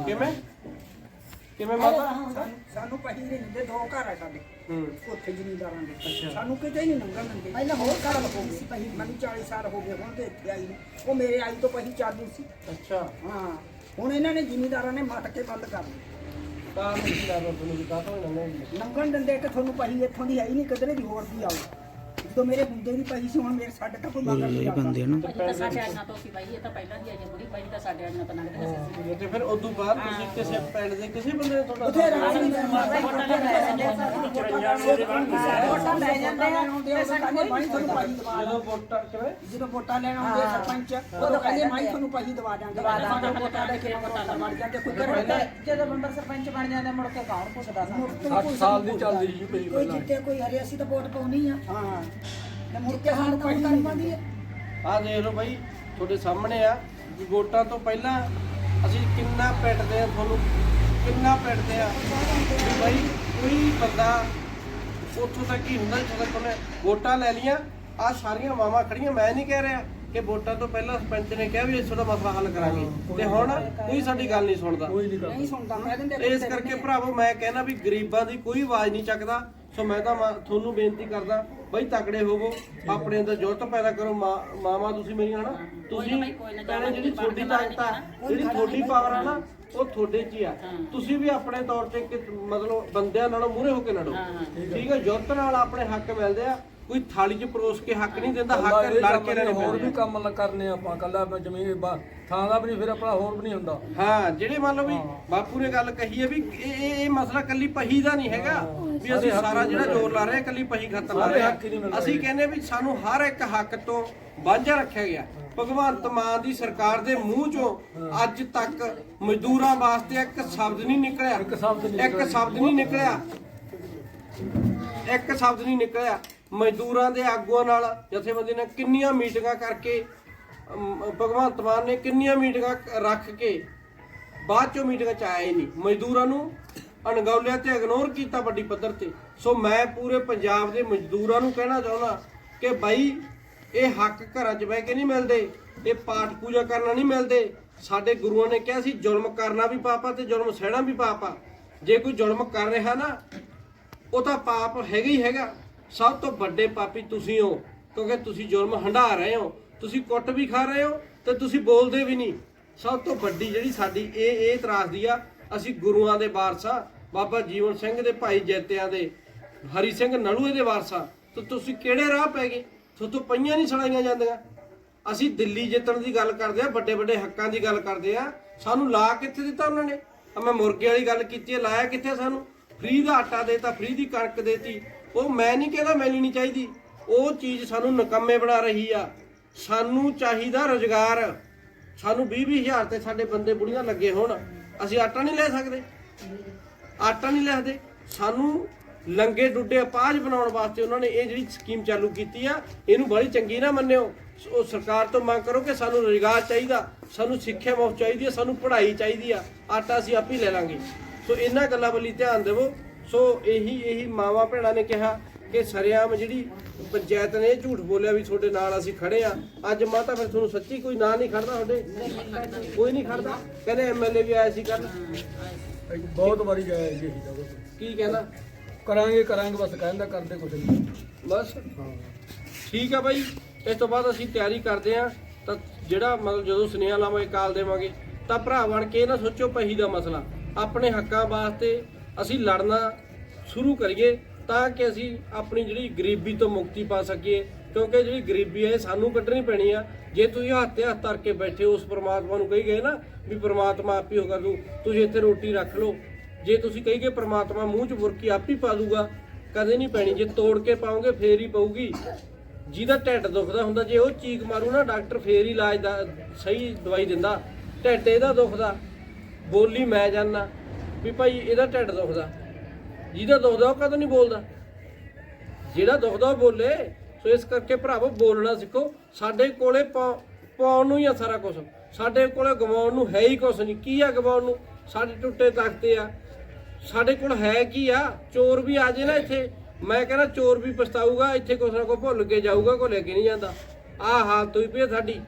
ਕਿਵੇਂ? ਕਿਵੇਂ ਮਾਤਾ? ਸਾਨੂੰ ਪਹੀ ਨਹੀਂ ਦਿੰਦੇ ਦੋ ਘਰ ਆ ਸਾਡੇ। ਹੂੰ। ਉੱਥੇ ਜ਼ਿਮੀਂਦਾਰਾਂ ਦੇ। ਸਾਨੂੰ ਕਿਤੇ ਨਹੀਂ ਲੰਘਣ ਦਿੰਦੇ। ਪਹਿਲਾਂ ਹੋਰ ਘਰ ਗਈ ਸੀ ਪਹੀ ਮੈਨੂੰ 40 ਸਾਲ ਹੋ ਗਏ ਹੁਣ ਤੇ ਇੱਥੇ ਆਈ ਨੂੰ। ਉਹ ਮੇਰੇ ਆਈ ਤੋਂ ਪਹੀ ਚਾਲੂ ਸੀ। ਅੱਛਾ। ਹਾਂ। ਹੁਣ ਇਹਨਾਂ ਨੇ ਜ਼ਿਮੀਂਦਾਰਾਂ ਨੇ ਮੱਟ ਕੇ ਬੰਦ ਕਰ ਦਿੱਤੀ। ਤਾਂ ਕੀ ਲੱਗਦਾ ਤੁਹਾਨੂੰ ਵੀ ਕਾਹਤੋਂ ਨਹੀਂ ਲੰਘਣ ਦਿੰਦੇ ਕਿ ਤੁਹਾਨੂੰ ਪਹੀ ਇੱਥੋਂ ਦੀ ਹੈ ਹੀ ਨਹੀਂ ਕਿਧਰੇ ਦੀ ਹੋਰ ਦੀ ਆਓ ਜਦੋਂ ਮੇਰੇ ਹੁੰਦੇ ਦੀ ਪਹੀ ਸੀ ਹੁਣ ਮੇਰੇ ਸਾਡੇ ਤਾਂ ਕੋਈ ਮੰਗਣ ਨਹੀਂ ਇਹ ਜਾਂਦਾ। ਬੰਦੇ ਨਾ। ਇਹ ਤਾਂ ਸਾਡੇ ਆਈਆਂ ਤੋਂ ਸੀ ਬਾਈ ਇਹ ਤਾਂ ਪਹਿਲਾਂ ਦੀ ਆਈ ਬੁੜੀ ਬਾਈ ਤਾਂ ਸਾਡੇ ਆਈਆਂ ਤੋਂ ਲੰਘਦੇ ਸੀ। ਨਹੀਂ ਤੇ ਫਿਰ ਉਦੋਂ ਬਾਅਦ ਤੁਸੀਂ ਕਿਸੇ ਪਿੰਡ ਦੇ ਕਿਸੇ ਬੰਦੇ ਨੇ ਤੁਹਾਡਾ ਉੱਥੇ ਨਹੀਂ ਵੋਟਾਂ ਲੈ ਜਾਂਦੇ ਆ ਤੇ ਸਾਡੇ ਭਾਈ ਤੁਹਾਨੂੰ ਪਹੀ ਦਵਾ ਜਦੋਂ ਵੋਟਾਂ ਕਿਵੇਂ ਜਦੋਂ ਵੋਟਾਂ ਲੈਣ ਆਉਂਦੇ ਆ ਸਰਪੰਚ ਉਦੋਂ ਕਹਿੰਦੇ ਮਾਈ ਤੁਹਾਨੂੰ ਪਹੀ ਦਵਾ ਦਾਂਗੇ। ਸਾਡੇ ਵੋਟਾਂ ਲੈ ਕੇ ਵੋਟਾਂ ਮਰ ਜਾਂਦੇ ਕੋਈ ਕਰ ਜਦੋਂ ਬੰਦਾ ਸਰਪੰਚ ਬਣ ਜਾਂਦਾ ਮੁੜ ਕੇ ਕੌਣ ਪੁੱਛਦਾ ਸਾਨੂੰ? 60 ਸਾਲ ਦੀ ਚੱਲਦੀ ਸੀ ਭਾਈ ਕੋਈ ਜਿੱਤੇ ਕੋਈ ਹਰੇ ਅਸੀਂ ਤਾਂ ਵੋਟ ਪਾਉਣੀ ਆ। ਹਾਂ। ਤੇ ਮੁੜ ਕੇ ਸਾਨੂੰ ਕੋਈ ਕਰ ਪਾਉਂਦੀ ਆ ਆਹ ਦੇਖ ਲਓ ਬਾਈ ਤੁਹਾਡੇ ਸਾਹਮਣੇ ਆ ਵੀ ਵੋਟਾਂ ਤੋਂ ਪਹਿਲਾਂ ਅਸੀਂ ਕਿੰਨਾ ਪਿੱਟਦੇ ਆ ਤੁਹਾਨੂੰ ਕਿੰਨਾ ਪਿੱਟਦੇ ਆ। ਵੀ ਬਾਈ ਕੋਈ ਬੰਦਾ ਉੱਥੋਂ ਤੱਕ ਹੀ ਹੁੰਦਾ ਜਿੱਥੋਂ ਤੱਕ ਉਹਨੇ ਵੋਟਾਂ ਲੈ ਲੀਆਂ ਆ ਸਾਰੀਆਂ ਮਾਵਾਂ ਖੜੀਆਂ ਮੈਂ ਨਹੀਂ ਕਹਿ ਰਿਹਾ ਕਿ ਵੋਟਾਂ ਤੋਂ ਪਹਿਲਾਂ ਸਰਪੰਚ ਨੇ ਕਿਹਾ ਵੀ ਇਸ ਦਾ ਮਸਲਾ ਹੱਲ ਕਰਾਂਗੇ। ਤੇ ਹੁਣ ਕੋਈ ਸਾਡੀ ਗੱਲ ਨਹੀਂ ਸੁਣਦਾ। ਕੋਈ ਨਹੀਂ ਸੁਣਦਾ ਮੈਂ ਇਸ ਕਰਕੇ ਭਰਾਵੋ ਮੈਂ ਕਹਿੰਦਾ ਵੀ ਗਰੀਬਾਂ ਦੀ ਕੋਈ ਆਵਾਜ਼ ਨਹੀਂ ਚੱਕਦਾ। ਸੋ ਮੈਂ ਤਾਂ ਤੁਹਾਨੂੰ ਬੇਨਤੀ ਕਰਦਾ ਬਈ ਤਕੜੇ ਹੋਵੋ ਆਪਣੇ ਅੰਦਰ ਜੁਰਤ ਪੈਦਾ ਕਰੋ ਮਾਂ- ਮਾਵਾਂ ਤੁਸੀਂ ਮੇਰੀਆਂ ਹਨਾ? ਤੁਸੀਂ ਭੈਣੇ ਜਿਹੜੀ ਤੁਹਾਡੀ ਤਾਕਤ ਆ ਜਿਹੜੀ ਤੁਹਾਡੀ ਪਾਵਰ ਆ ਨਾ ਉਹ ਤੁਹਾਡੇ 'ਚ ਹੀ ਆ। ਤੁਸੀਂ ਵੀ ਆਪਣੇ ਤੌਰ ਤੇ ਮਤਲਬ ਬੰਦਿਆਂ ਨਾਲੋਂ ਮੂਹਰੇ ਹੋ ਕੇ ਲੜੋ। ਠੀਕ ਹੈ ਜੁਰਤ ਨਾਲ ਆਪਣੇ ਹੱਕ ਮਿਲਦੇ ਆ। ਕੋਈ ਥਾਲੀ 'ਚ ਪਰੋਸ ਕੇ ਹੱਕ ਨਹੀਂ ਦਿੰਦਾ ਹੱਕ ਲੜ ਕੇ ਲੈਣੇ ਹੋਰ ਪੈਂਦੇ ਵੀ ਆ। ਕੰਮ ਲ- ਕਰਨੇ ਆਪਾਂ ਕੱਲਾ ਜ਼ਮੀਨ ਬਾ- ਥਾਂ ਦਾ ਵੀ ਨਹੀਂ ਫਿਰ ਆਪਣਾ ਹੋਰ ਵੀ ਨਹੀਂ ਹੁੰਦਾ। ਹਾਂ ਜਿਹੜੇ ਮੰਨ ਲਓ ਵੀ ਬਾਪੂ ਨੇ ਗੱਲ ਕਹੀ ਹੈ ਵੀ ਇਹ ਇਹ ਇਹ ਮਸਲਾ ਕੱਲੀ ਪਹੀ ਦਾ ਨਹੀਂ ਹੈਗਾ। ਵੀ ਅਸੀਂ ਸਾਰਾ ਜਿਹੜਾ ਜ਼ੋਰ ਲਾ ਰਹੇ ਹਾਂ ਕੱਲੀ ਪਹੀ ਖਾਤਰ ਲਾ ਰਹੇ ਹੱਕ ਹੀ ਨਹੀਂ ਮਿਲ ਹਾਂ ਅਸੀਂ ਕਹਿੰਦੇ ਵੀ ਸਾਨੂੰ ਹਰ ਇੱਕ ਹੱਕ ਤੋਂ ਵਾਂਝਾ ਰੱਖਿਆ ਗਿਆ। ਭਗਵੰਤ ਮਾਨ ਦੀ ਸਰਕਾਰ ਦੇ ਮੂੰਹ ਚੋਂ ਅੱਜ ਤੱਕ ਮਜ਼ਦੂਰਾਂ ਵਾਸਤੇ ਇੱਕ ਸ਼ਬਦ ਨਹੀਂ ਨਿਕਲਿਆ। ਇੱਕ ਸ਼ਬਦ ਨਹੀਂ ਇੱਕ ਸ਼ਬਦ ਨਹੀਂ ਨਿਕਲਿਆ। ਇੱਕ ਸ਼ਬਦ ਨਹੀਂ ਨਿਕਲਿਆ। ਮਜ਼ਦੂਰਾਂ ਦੇ ਆਗੂਆਂ ਨਾਲ ਜਥੇਬੰਦੀ ਨੇ ਕਿੰਨੀਆਂ ਮੀਟਿੰਗਾਂ ਕਰਕੇ ਭਗਵੰਤ ਮਾਨ ਨੇ ਕਿੰਨੀਆਂ ਮੀਟਿੰਗਾਂ ਰੱਖ ਕੇ ਬਾਅਦ ਚੋਂ ਮੀਟਿੰਗਾਂ ਚ ਆਇਆ ਹੀ ਨਹੀਂ। ਮਜ਼ਦੂਰਾਂ ਨੂੰ ਅਣਗੌਲਿਆ ਤੇ ਇਗਨੋਰ ਕੀਤਾ ਵੱਡੀ ਪੱਧਰ ਤੇ। ਸੋ ਮੈਂ ਪੂਰੇ ਪੰਜਾਬ ਦੇ ਮਜ਼ਦੂਰਾਂ ਨੂੰ ਕਹਿਣਾ ਚਾਹੁੰਦਾ ਕਿ ਬਾਈ, ਇਹ ਹੱਕ ਘਰਾਂ 'ਚ ਬਹਿ ਕੇ ਨਹੀਂ ਮਿਲਦੇ, ਇਹ ਪਾਠ ਪੂਜਾ ਕਰਨਾ ਨਹੀਂ ਮਿਲਦੇ। ਸਾਡੇ ਗੁਰੂਆਂ ਨੇ ਕਿਹਾ ਸੀ, ਜ਼ੁਲਮ ਕਰਨਾ ਵੀ ਪਾਪਾ ਤੇ ਜ਼ੁਲਮ ਸਹਿਣਾ ਵੀ ਪਾਪਾ ਜੇ ਕੋਈ ਜ਼ੁਲਮ ਕਰ ਰਿਹਾ ਨਾ ਉਹ ਤਾਂ ਪਾਪ ਹੈਗਾ ਹੀ ਹੈਗਾ। ਸਭ ਤੋਂ ਵੱਡੇ ਪਾਪੀ ਤੁਸੀਂ ਹੋ, ਕਿਉਂਕਿ ਤੁਸੀਂ ਜ਼ੁਲਮ ਹੰਢਾ ਰਹੇ ਹੋ। ਤੁਸੀਂ ਕੁੱਟ ਵੀ ਖਾ ਰਹੇ ਹੋ ਤੇ ਤੁਸੀਂ ਬੋਲਦੇ ਵੀ ਨਹੀਂ। ਸਭ ਤੋਂ ਵੱਡੀ ਜਿਹੜੀ ਸਾਡੀ ਇਹ ਇਹ ਤਰਾਸਦੀ ਆ, ਅਸੀਂ ਗੁਰੂਆਂ ਦੇ ਵਾਰਸਾ, ਬਾਬਾ ਜੀਵਨ ਸਿੰਘ ਦੇ ਭਾਈ ਜੈਤਿਆਂ ਦੇ, ਹਰੀ ਸਿੰਘ ਨਲੂਏ ਦੇ ਵਾਰਸਾ, ਤੇ ਤੁਸੀਂ ਕਿਹੜੇ ਰਾਹ ਪੈ ਗਏ? ਤੁਹਾਤੋਂ ਪਈਆਂ ਨਹੀਂ ਸੁਣਾਈਆਂ ਜਾਂਦੀਆਂ। ਅਸੀਂ ਦਿੱਲੀ ਜਿੱਤਣ ਦੀ ਗੱਲ ਕਰਦੇ ਆ ਵੱਡੇ ਵੱਡੇ ਹੱਕਾਂ ਦੀ ਗੱਲ ਕਰਦੇ ਆ। ਸਾਨੂੰ ਲਾ ਕਿੱਥੇ ਦਿੱਤਾ ਉਹਨਾਂ ਨੇ? ਮੈਂ ਮੁਰਗੇ ਵਾਲੀ ਗੱਲ ਕੀਤੀ ਹੈ ਲਾਇਆ ਕਿੱਥੇ ਸਾਨੂੰ? ਫ੍ਰੀ ਦਾ ਆਟਾ ਦੇਤਾ ਫ੍ਰੀ ਦੀ ਕਣਕ ਦੇਤੀ ਉਹ ਮੈਂ ਨਹੀਂ ਕਹਿੰਦਾ ਮੈਨੂੰ ਨਹੀਂ ਚਾਹੀਦੀ। ਉਹ ਚੀਜ਼ ਸਾਨੂੰ ਨਕੰਮੇ ਬਣਾ ਰਹੀ ਆ। ਸਾਨੂੰ ਚਾਹੀਦਾ ਰੋਜ਼ਗਾਰ। ਸਾਨੂੰ 20 20 ਹਜ਼ਾਰ ਤੇ ਸਾਡੇ ਬੰਦੇ ਬੁੜੀਆਂ ਲੱਗੇ ਹੋਣ। ਅਸੀਂ ਆਟਾ ਨਹੀਂ ਲੈ ਸਕਦੇ। ਆਟਾ ਨਹੀਂ ਲੈਦੇ। ਸਾਨੂੰ ਲੰਗੇ ਡੁੱਡੇ ਅਪਾਜ ਬਣਾਉਣ ਵਾਸਤੇ ਉਹਨਾਂ ਨੇ ਇਹ ਜਿਹੜੀ ਸਕੀਮ ਚਾਲੂ ਕੀਤੀ ਆ, ਇਹਨੂੰ ਬੜੀ ਚੰਗੀ ਨਾ ਮੰਨਿਓ। ਉਹ ਸਰਕਾਰ ਤੋਂ ਮੰਗ ਕਰੋ ਕਿ ਸਾਨੂੰ ਰੋਜ਼ਗਾਰ ਚਾਹੀਦਾ। ਸਾਨੂੰ ਸਿੱਖਿਆ ਮੁਫਤ ਚਾਹੀਦੀ ਹੈ ਸਾਨੂੰ ਪੜ੍ਹਾਈ ਚਾਹੀਦੀ ਆ। ਆਟਾ ਅਸੀਂ ਆਪ ਹੀ ਲੈ ਲਾਂਗੇ। ਸੋ ਇਹਨਾਂ ਗੱਲਾਂ ਵੱਲ ਧਿਆਨ ਦੇਵੋ। ਸੋ ਇਹੀ ਇਹੀ ਮਾਵਾ ਭੈਣਾਂ ਨੇ ਕਿਹਾ ਕਿ ਸਰਿਆਮ ਜਿਹੜੀ ਪੰਚਾਇਤ ਨੇ ਝੂਠ ਬੋਲਿਆ ਵੀ ਤੁਹਾਡੇ ਨਾਲ ਅਸੀਂ ਖੜੇ ਆ। ਅੱਜ ਮਾਤਾ ਫਿਰ ਤੁਹਾਨੂੰ ਸੱਚੀ ਕੋਈ ਨਾਂ ਨਹੀਂ ਖੜਦਾ ਤੁਹਾਡੇ? ਕੋਈ ਨਹੀਂ ਖੜਦਾ? ਕਹਿੰਦੇ ਐਮਐਲਏ ਵੀ ਆਇਆ ਸੀ ਕੱਲ ਬਹੁਤ ਵਾਰੀ ਜਾਇਆ ਜੀ। ਕੀ ਕਹਿੰਦਾ? ਕਰਾਂਗੇ ਕਰਾਂਗੇ ਬਸ ਕਹਿੰਦਾ ਕਰਦੇ ਕੁਝ ਨਹੀਂ। ਬਸ। ਠੀਕ ਆ ਬਾਈ। ਇਸ ਤੋਂ ਬਾਅਦ ਅਸੀਂ ਤਿਆਰੀ ਕਰਦੇ ਆ। ਤਾਂ ਜਿਹੜਾ ਮਤਲਬ ਜਦੋਂ ਸੁਨੇਹਾ ਲਾਵਾਂਗੇ ਕਾਲ ਦੇਵਾਂਗੇ। ਤਾਂ ਭਰਾ ਬਣ ਕੇ ਨਾ ਸੋਚੋ ਪਹੀ ਦਾ ਮਸਲਾ। ਆਪਣੇ ਹੱਕਾਂ ਵਾਸਤੇ ਅਸੀਂ ਲੜਨਾ ਸ਼ੁਰੂ ਕਰੀਏ ਤਾਂ ਕਿ ਅਸੀਂ ਆਪਣੀ ਜਿਹੜੀ ਗਰੀਬੀ ਤੋਂ ਮੁਕਤੀ ਪਾ ਸਕੀਏ। ਕਿਉਂਕਿ ਜਿਹੜੀ ਗਰੀਬੀ ਹੈ, ਇਹ ਸਾਨੂੰ ਕੱਢਣੀ ਪੈਣੀ ਆ। ਜੇ ਤੁਸੀਂ ਹੱਥ ਤੇ ਹੱਥ ਧਰ ਕੇ ਬੈਠੇ ਹੋ, ਉਸ ਪਰਮਾਤਮਾ ਨੂੰ ਕਹੀ ਗਏ ਨਾ ਵੀ ਪਰਮਾਤਮਾ ਆਪ ਹੀ ਹੋ ਕਰ ਦੂ ਤੁਸੀਂ ਇੱਥੇ ਰੋਟੀ ਰੱਖ ਲਓ। ਜੇ ਤੁਸੀਂ ਕਹੀ ਗਏ ਪਰਮਾਤਮਾ ਮੂੰਹ 'ਚ ਬੁਰਕੀ ਆਪ ਹੀ ਪਾ ਦੂਗਾ, ਕਦੇ ਨਹੀਂ ਪੈਣੀ। ਜੇ ਤੋੜ ਕੇ ਪਾਉਂਗੇ ਫੇਰ ਹੀ ਪਊਗੀ। ਜਿਹਦਾ ਢਿੱਡ ਦੁਖਦਾ ਹੁੰਦਾ, ਜੇ ਉਹ ਚੀਕ ਮਾਰੂ ਨਾ, ਡਾਕਟਰ ਫੇਰ ਹੀ ਇਲਾਜ ਦਾ ਸਹੀ ਦਵਾਈ ਦਿੰਦਾ। ਢਿੱਡ ਇਹਦਾ ਦੁਖਦਾ। ਬੋਲੀ ਮੈਂ ਜਾਨਾ, ਵੀ ਭਾਈ ਇਹਦਾ ਢਿੱਡ ਦੁਖਦਾ। ਜਿਹਦਾ ਦੁਖਦਾ ਉਹ ਕਦੋਂ ਨਹੀਂ ਬੋਲਦਾ? ਜਿਹੜਾ ਦੁਖਦਾ ਉਹ ਬੋਲੇ, ਸੋ ਇਸ ਕਰਕੇ ਭਰਾਵੋ ਬੋਲਣਾ ਸਿੱਖੋ। ਸਾਡੇ ਕੋਲੇ ਪਾ- ਪਾਉਣ ਨੂੰ ਹੀ ਆ ਸਾਰਾ ਕੁਝ ਸਾਡੇ ਕੋਲੇ ਗਵਾਉਣ ਨੂੰ ਹੈ ਹੀ ਕੁਝ ਨਹੀਂ। ਕੀ ਆ ਗਵਾਉਣ ਨੂੰ? ਸਾਡੇ ਟੁੱਟੇ ਤਖਤੇ ਆ। ਸਾਡੇ ਕੋਲ ਹੈ ਕੀ ਆ? ਚੋਰ ਵੀ ਆ ਜੇ ਨਾ ਇੱਥੇ। ਮੈਂ ਕਹਿੰਦਾ ਚੋਰ ਵੀ ਪਛਤਾਊਗਾ, ਇੱਥੇ ਕੁਛ ਨਾ ਕੋ ਭੁੱਲ ਕੇ ਜਾਊਗਾ ਕੋ ਲੈ ਕੇ ਨਹੀਂ ਜਾਂਦਾ। ਆਹ ਹਾਲਤ ਹੋਈ ਪਈ ਆ ਸਾਡੀ।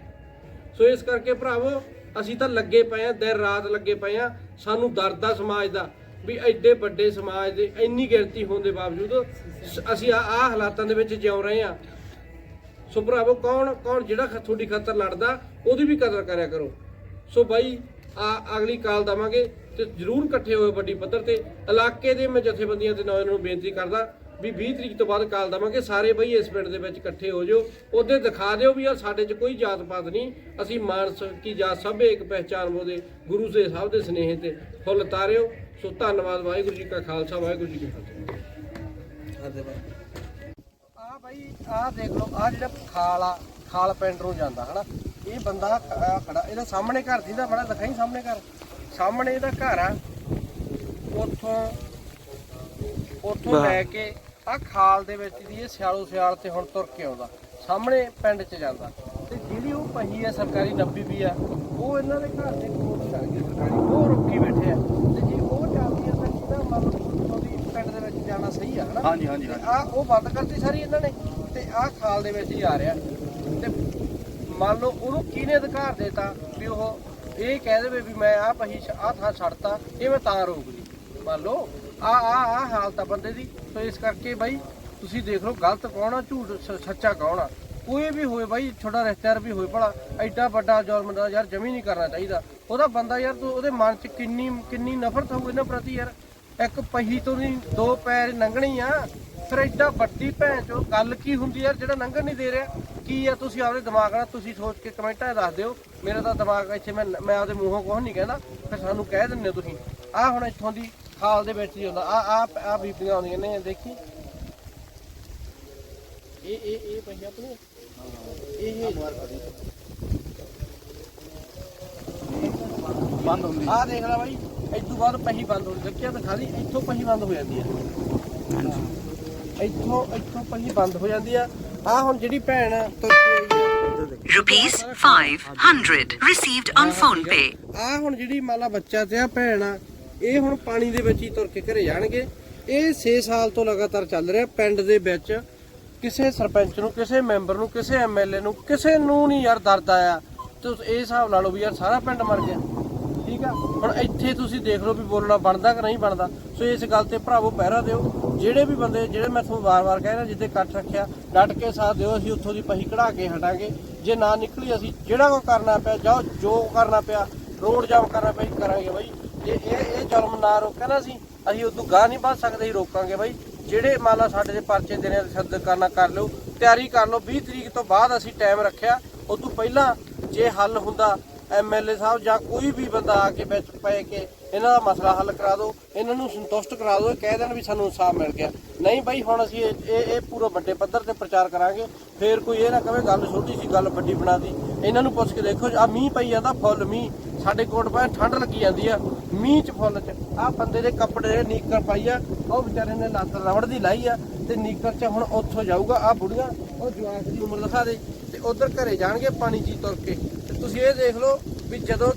ਸੋ ਇਸ ਕਰਕੇ ਭਰਾਵੋ ਅਸੀਂ ਤਾਂ ਲੱਗੇ ਪਏ ਆ ਦਿਨ ਰਾਤ ਲੱਗੇ ਪਏ ਆ ਸਾਨੂੰ ਦਰਦ ਆ ਸਮਾਜ ਦਾ, ਵੀ ਐਡੇ ਵੱਡੇ ਸਮਾਜ ਦੇ ਇੰਨੀ ਗਿਣਤੀ ਹੋਣ ਦੇ ਬਾਵਜੂਦ ਸ- ਅਸੀਂ ਆ, ਆਹ ਹਾਲਾਤਾਂ ਦੇ ਵਿੱਚ ਜਿਉ ਰਹੇ ਆ ਸੋ ਭਰਾਵੋ, ਕੌਣ ਕੌਣ ਜਿਹੜਾ ਖ- ਤੁਹਾਡੀ ਖਾਤਰ ਲੜਦਾ, ਉਹਦੀ ਵੀ ਕਦਰ ਕਰਿਆ ਕਰੋ। ਸੋ ਬਾਈ, ਆ ਅਗਲੀ ਕਾਲ ਦਵਾਂਗੇ ਤੇ ਜਰੂਰ ਇਕੱਠੇ ਹੋਏ ਵੱਡੀ ਪੱਧਰ ਤੇ। ਇਲਾਕੇ ਦੇ ਮੈਂ ਜਥੇਬੰਦੀਆਂ ਤੇ ਨੌਜਵਾਨਾਂ ਨੂੰ ਬੇਨਤੀ ਕਰਦਾ ਵੀ 20 ਤਰੀਕ ਤੋਂ ਬਾਅਦ ਕਾਲ ਦਵਾਂਗੇ ਸਾਰੇ ਬਈ ਇਸ ਪਿੰਡ ਦੇ ਵਿੱਚ ਇਕੱਠੇ ਹੋ ਜਾਓ। ਉਹਦੇ ਦਿਖਾ ਦਿਓ ਵੀ ਆ ਸਾਡੇ 'ਚ ਕੋਈ ਜਾਤ ਪਾਤ ਨਹੀਂ। ਅਸੀਂ ਮਾਨਸ ਕੀ ਜਾਤ ਸਭੇ ਇੱਕ ਪਹਿਚਾਨ ਬੋਦੇ ਗੁਰੂ ਦੇ ਸਾਹਿਬ ਦੇ ਸਨੇਹ ਤੇ ਫੁੱਲ ਤਾਰਿਓ। ਸੋ ਧੰਨਵਾਦ ਵਾਹਿਗੁਰੂ ਜੀ ਕਾ ਖਾਲਸਾ ਵਾਹਿਗੁਰੂ ਜੀ ਕੀ ਫਤਿਹ। ਆ ਬਾਈ ਆ ਦੇਖ ਲਓ ਆ ਜਿਹੜਾ ਖਾਲ ਆ ਖਾਲ ਪਿੰਡ ਨੂੰ ਜਾਂਦਾ ਹਨਾ? ਇਹ ਬੰਦਾ ਖੜਾ ਇਹਦਾ ਸਾਹਮਣੇ ਘਰ ਦੀ ਦਾ ਬੜਾ ਦਿਖਾਈ ਸਾਹਮਣੇ ਘਰ। ਸਾਹਮਣੇ ਇਹਦਾ ਘਰ ਆ। ਉੱਥੋਂ ਉੱਥੋਂ। ਲੈ ਕੇ ਆ ਖਾਲ ਦੇ ਵਿੱਚ ਦੀ ਇਹ ਸਿਆਲੋ ਸਿਆਲ ਤੇ ਹੁਣ ਤੁਰ ਕੇ ਆਉਂਦਾ ਸਾਹਮਣੇ ਪਿੰਡ 'ਚ ਜਾਂਦਾ। ਤੇ ਜਿਹੜੀ ਉਹ ਪਹੀ ਆ ਸਰਕਾਰੀ 90 ਵੀ ਆ ਉਹ ਇਹਨਾਂ ਦੇ ਘਰ ਦੇ ਕੋਲ ਚੱਲ ਗਈ ਸਰਕਾਰੀ ਉਹ ਰੁਕੀ ਬੈਠੇ ਆ। ਤੇ ਜੇ ਉਹ ਚੱਲਦੀ ਆ ਤਾਂ ਜਿਹਦਾ ਮੰਨ ਲਓ ਉਹਦੀ ਪਿੰਡ ਦੇ ਵਿੱਚ ਜਾਣਾ ਸਹੀ ਆ ਹਨਾ? ਹਾਂਜੀ ਹਾਂਜੀ ਹਾਂਜੀ। ਆ ਉਹ ਬੰਦ ਕਰਤੀ ਸਾਰੀ ਇਹਨਾਂ ਨੇ ਤੇ ਆ ਖਾਲ ਦੇ ਵਿੱਚ ਹੀ ਆ ਰਿਹਾ। ਤੇ ਮੰਨ ਲਓ ਉਹਨੂੰ ਕਿਹਨੇ ਅਧਿਕਾਰ ਦੇਤਾ ਵੀ ਉਹ ਇਹ ਕਹਿ ਦੇਵੇ ਵੀ ਮੈਂ ਆ ਪਹੀ ਆ ਥਾਂ ਛੱਡਤਾ ਇਹ ਮੈਂ ਤਾਂ ਰੋਕ ਲਈ ਮੰਨ ਲਓ ਆ ਆ ਆ ਹਾਲਤ ਆ ਬੰਦੇ ਦੀ। ਸੋ ਇਸ ਕਰਕੇ ਬਾਈ, ਤੁਸੀਂ ਦੇਖ ਲਓ ਗਲਤ ਕੌਣ ਆ, ਝੂਠ ਸ- ਸੱਚਾ ਕੌਣ ਆ। ਕੋਈ ਵੀ ਹੋਏ ਬਾਈ, ਤੁਹਾਡਾ ਰਿਸ਼ਤੇਦਾਰ ਵੀ ਹੋਏ ਭਲਾ, ਐਡਾ ਵੱਡਾ ਜ਼ੁਲਮ ਦਾ ਯਾਰ ਜਮੀ ਨਹੀਂ ਕਰਨਾ ਚਾਹੀਦਾ। ਉਹਦਾ ਬੰਦਾ ਯਾਰ, ਤੂੰ ਉਹਦੇ ਮਨ 'ਚ ਕਿੰਨੀ ਕਿੰਨੀ ਨਫ਼ਰਤ ਹੋਊ ਇਹਨਾਂ ਪ੍ਰਤੀ ਯਾਰ। ਇੱਕ ਪਹੀ ਤੋਂ ਨਹੀਂ, ਦੋ ਪੈਰ ਲੰਘਣੀ ਆ। ਫਿਰ ਐਡਾ ਵੱਡੀ ਭੈਣ ਚੋ, ਗੱਲ ਕੀ ਹੁੰਦੀ ਯਾਰ, ਜਿਹੜਾ ਲੰਘਣ ਨਹੀਂ ਦੇ ਰਿਹਾ? ਕੀ ਆ ਤੁਸੀਂ ਆਪਦੇ ਦਿਮਾਗ ਨਾਲ ਤੁਸੀਂ ਸੋਚ ਕੇ ਕਮੈਂਟਾਂ 'ਚ ਦੱਸ ਦਿਓ। ਮੇਰਾ ਤਾਂ ਦਿਮਾਗ ਇੱਥੇ ਮੈਂ ਮੈਂ ਆਪਦੇ ਮੂੰਹੋਂ ਕੁਝ ਨਹੀਂ ਕਹਿੰਦਾ। ਫਿਰ ਸਾਨੂੰ ਕਹਿ ਦਿੰਦੇ ਹੋ ਤੁਸੀਂ। ਆ ਹੁਣ ਇੱਥੋਂ ਦੀ ਖਾਲ ਦੇ ਵਿੱਚ ਹੀ ਹੁੰਦਾ। ਆ ਆ ਆ ਬੀਬੀਆਂ ਆਉਂਦੀਆਂ ਨੇ ਦੇਖੀ। ਇਹ ਇਹ ਇਹ ਪਈਆਂ ਆਪਣੀ ਇਹ ਬੰਦ ਹੁੰਦੀ। ਆ ਦੇਖ ਲੈ ਬਾਈ ਇਦੋਂ ਬਾਅਦ ਪਹੀ ਬੰਦ ਹੋ ਜਾਂਦੀ ਹੈ ਦਿਖਾ ਦੀ ਇੱਥੋਂ ਪਹੀ ਬੰਦ ਹੋ ਜਾਂਦੀ ਹੈ ਇੱਥੋਂ ਇੱਥੋਂ ਪਹੀ ਬੰਦ ਹੋ ਜਾਂਦੀ ਆ। ਆ ਹੁਣ ਜਿਹੜੀ ਭੈਣ Rupees 500 received on phone pay. ਆ ਹੁਣ ਜਿਹੜੀ ਮਾਲਾ ਬੱਚਾ ਤੇ ਆ ਭੈਣ ਆ ਇਹ ਹੁਣ ਪਾਣੀ ਦੇ ਵਿੱਚ ਹੀ ਤੁਰ ਕੇ ਘਰੇ ਜਾਣਗੇ। ਇਹ 6 ਸਾਲ ਤੋਂ ਲਗਾਤਾਰ ਚੱਲ ਰਿਹਾ ਪਿੰਡ ਦੇ ਵਿੱਚ। ਕਿਸੇ ਸਰਪੰਚ ਨੂੰ, ਕਿਸੇ ਮੈਂਬਰ ਨੂੰ, ਕਿਸੇ ਐਮਐਲਏ ਨੂੰ, ਕਿਸੇ ਨੂੰ ਨਹੀਂ ਯਾਰ ਦਰਦ ਆਇਆ। ਤੇ ਇਹ ਹਿਸਾਬ ਲਾ ਲਓ ਵੀ ਯਾਰ ਸਾਰਾ ਪਿੰਡ ਮਰ ਗਿਆ। ਠੀਕ ਆ? ਹੁਣ ਇੱਥੇ ਤੁਸੀਂ ਦੇਖ ਲਓ ਵੀ ਬੋਲਣਾ ਬਣਦਾ ਕਿ ਨਹੀਂ ਬਣਦਾ। ਸੋ ਇਸ ਗੱਲ ਤੇ ਭਰਾਵੋ ਪਹਿਰਾ ਦਿਓ। ਜਿਹੜੇ ਵੀ ਬੰਦੇ, ਜਿਹੜੇ ਮੈਂ ਤੁਹਾਨੂੰ ਵਾਰ-ਵਾਰ ਕਹਿ ਰਿਹਾ ਜਿੱਦੇ ਕੱਟ ਰੱਖਿਆ, ਡਟ ਕੇ ਸਾਥ ਦਿਓ, ਅਸੀਂ ਉੱਥੋਂ ਦੀ ਪਹੀ ਕਢਾ ਕੇ ਹਟਾਂਗੇ। ਜੇ ਨਾ ਨਿਕਲੀ ਅਸੀਂ, ਜਿਹੜਾ ਕੋ ਕਰਨਾ ਪਿਆ, ਜਾਓ, ਜੋ ਕਰਨਾ ਪਿਆ, ਰੋਡ ਜਾਮ ਕਰਨਾ ਪਿਆ ਕਰਾਂਗੇ ਬਾਈ। ਜੇ ਇਹ ਇਹ ਜ਼ੁਲਮ ਨਾ ਰੋਕਿਆ ਨਾ ਅਸੀਂ। ਅਸੀਂ ਉਦੋਂ ਗਾਹ ਨਹੀਂ ਵੱਧ ਸਕਦੇ, ਅਸੀਂ ਰੋਕਾਂਗੇ ਬਾਈ। ਜਿਹੜੇ ਮੰਨ ਲਾ ਸਾਡੇ ਦੇ ਪਰਚੇ ਦੇਣੇ ਸੱਦ ਕਰਨਾ ਕਰ ਲਓ। ਤਿਆਰੀ ਕਰ ਲਓ। 20 ਤਰੀਕ ਤੋਂ ਬਾਅਦ ਅਸੀਂ ਟਾਈਮ ਰੱਖਿਆ। ਉਦੋਂ ਪਹਿਲਾਂ ਜੇ ਹੱਲ ਹੁੰਦਾ ਐਮਐਲਏ ਸਾਹਿਬ ਜਾਂ ਕੋਈ ਵੀ ਬੰਦਾ ਆ ਕੇ ਵਿੱਚ ਪੈ ਕੇ ਇਹਨਾਂ ਦਾ ਮਸਲਾ ਹੱਲ ਕਰਾ ਦਿਓ, ਇਹਨਾਂ ਨੂੰ ਸੰਤੁਸ਼ਟ ਕਰਾ ਦਿਓ ਕਹਿ ਦੇਣ ਵੀ ਸਾਨੂੰ ਇਨਸਾਫ ਮਿਲ ਗਿਆ। ਨਹੀਂ ਬਾਈ, ਹੁਣ ਅਸੀਂ ਇਹ ਇਹ ਪੂਰਾ ਵੱਡੇ ਪੱਧਰ ਤੇ ਪ੍ਰਚਾਰ ਕਰਾਂਗੇ। ਫੇਰ ਕੋਈ ਇਹ ਨਾ ਕਵੇ ਗੱਲ ਛੋਟੀ ਸੀ ਗੱਲ ਵੱਡੀ ਬਣਾਦੀ ਇਹਨਾਂ ਨੂੰ ਪੁੱਛ ਕੇ ਦੇਖੋ ਆ ਮੀਂਹ ਪਈ ਜਾਂਦਾ, ਫੁੱਲ ਮੀਂਹ। ਸਾਡੇ ਕੋਟ ਪਾ ਠੰਡ ਲੱਗੀ ਜਾਂਦੀ ਆ, ਮੀਂਹ ਚ ਫੁੱਲ ਚ। ਆ ਬੰਦੇ ਦੇ ਕੱਪੜੇ, ਨੀਕਰ ਪਾਈ ਆ, ਉਹ ਵਿਚਾਰੇ ਨੇ ਲੱਤ ਰਬੜ ਦੀ ਲਾਈ ਆ, ਤੇ ਨੀਕਰ ਚ ਹੁਣ ਉੱਥੋਂ ਜਾਊਗਾ ਆ ਬੁੜੀਆਂ, ਉਹ ਜਵਾਕ ਦੀ ਉਮਰ ਦਿਖਾ ਦੇ, ਤੇ ਉਧਰ ਘਰੇ ਜਾਣਗੇ ਪਾਣੀ ਜੀ ਤੁਰ ਕੇ। ਤੇ ਤੁਸੀਂ ਇਹ ਦੇਖ ਲਓ ਵੀ ਜਦੋਂ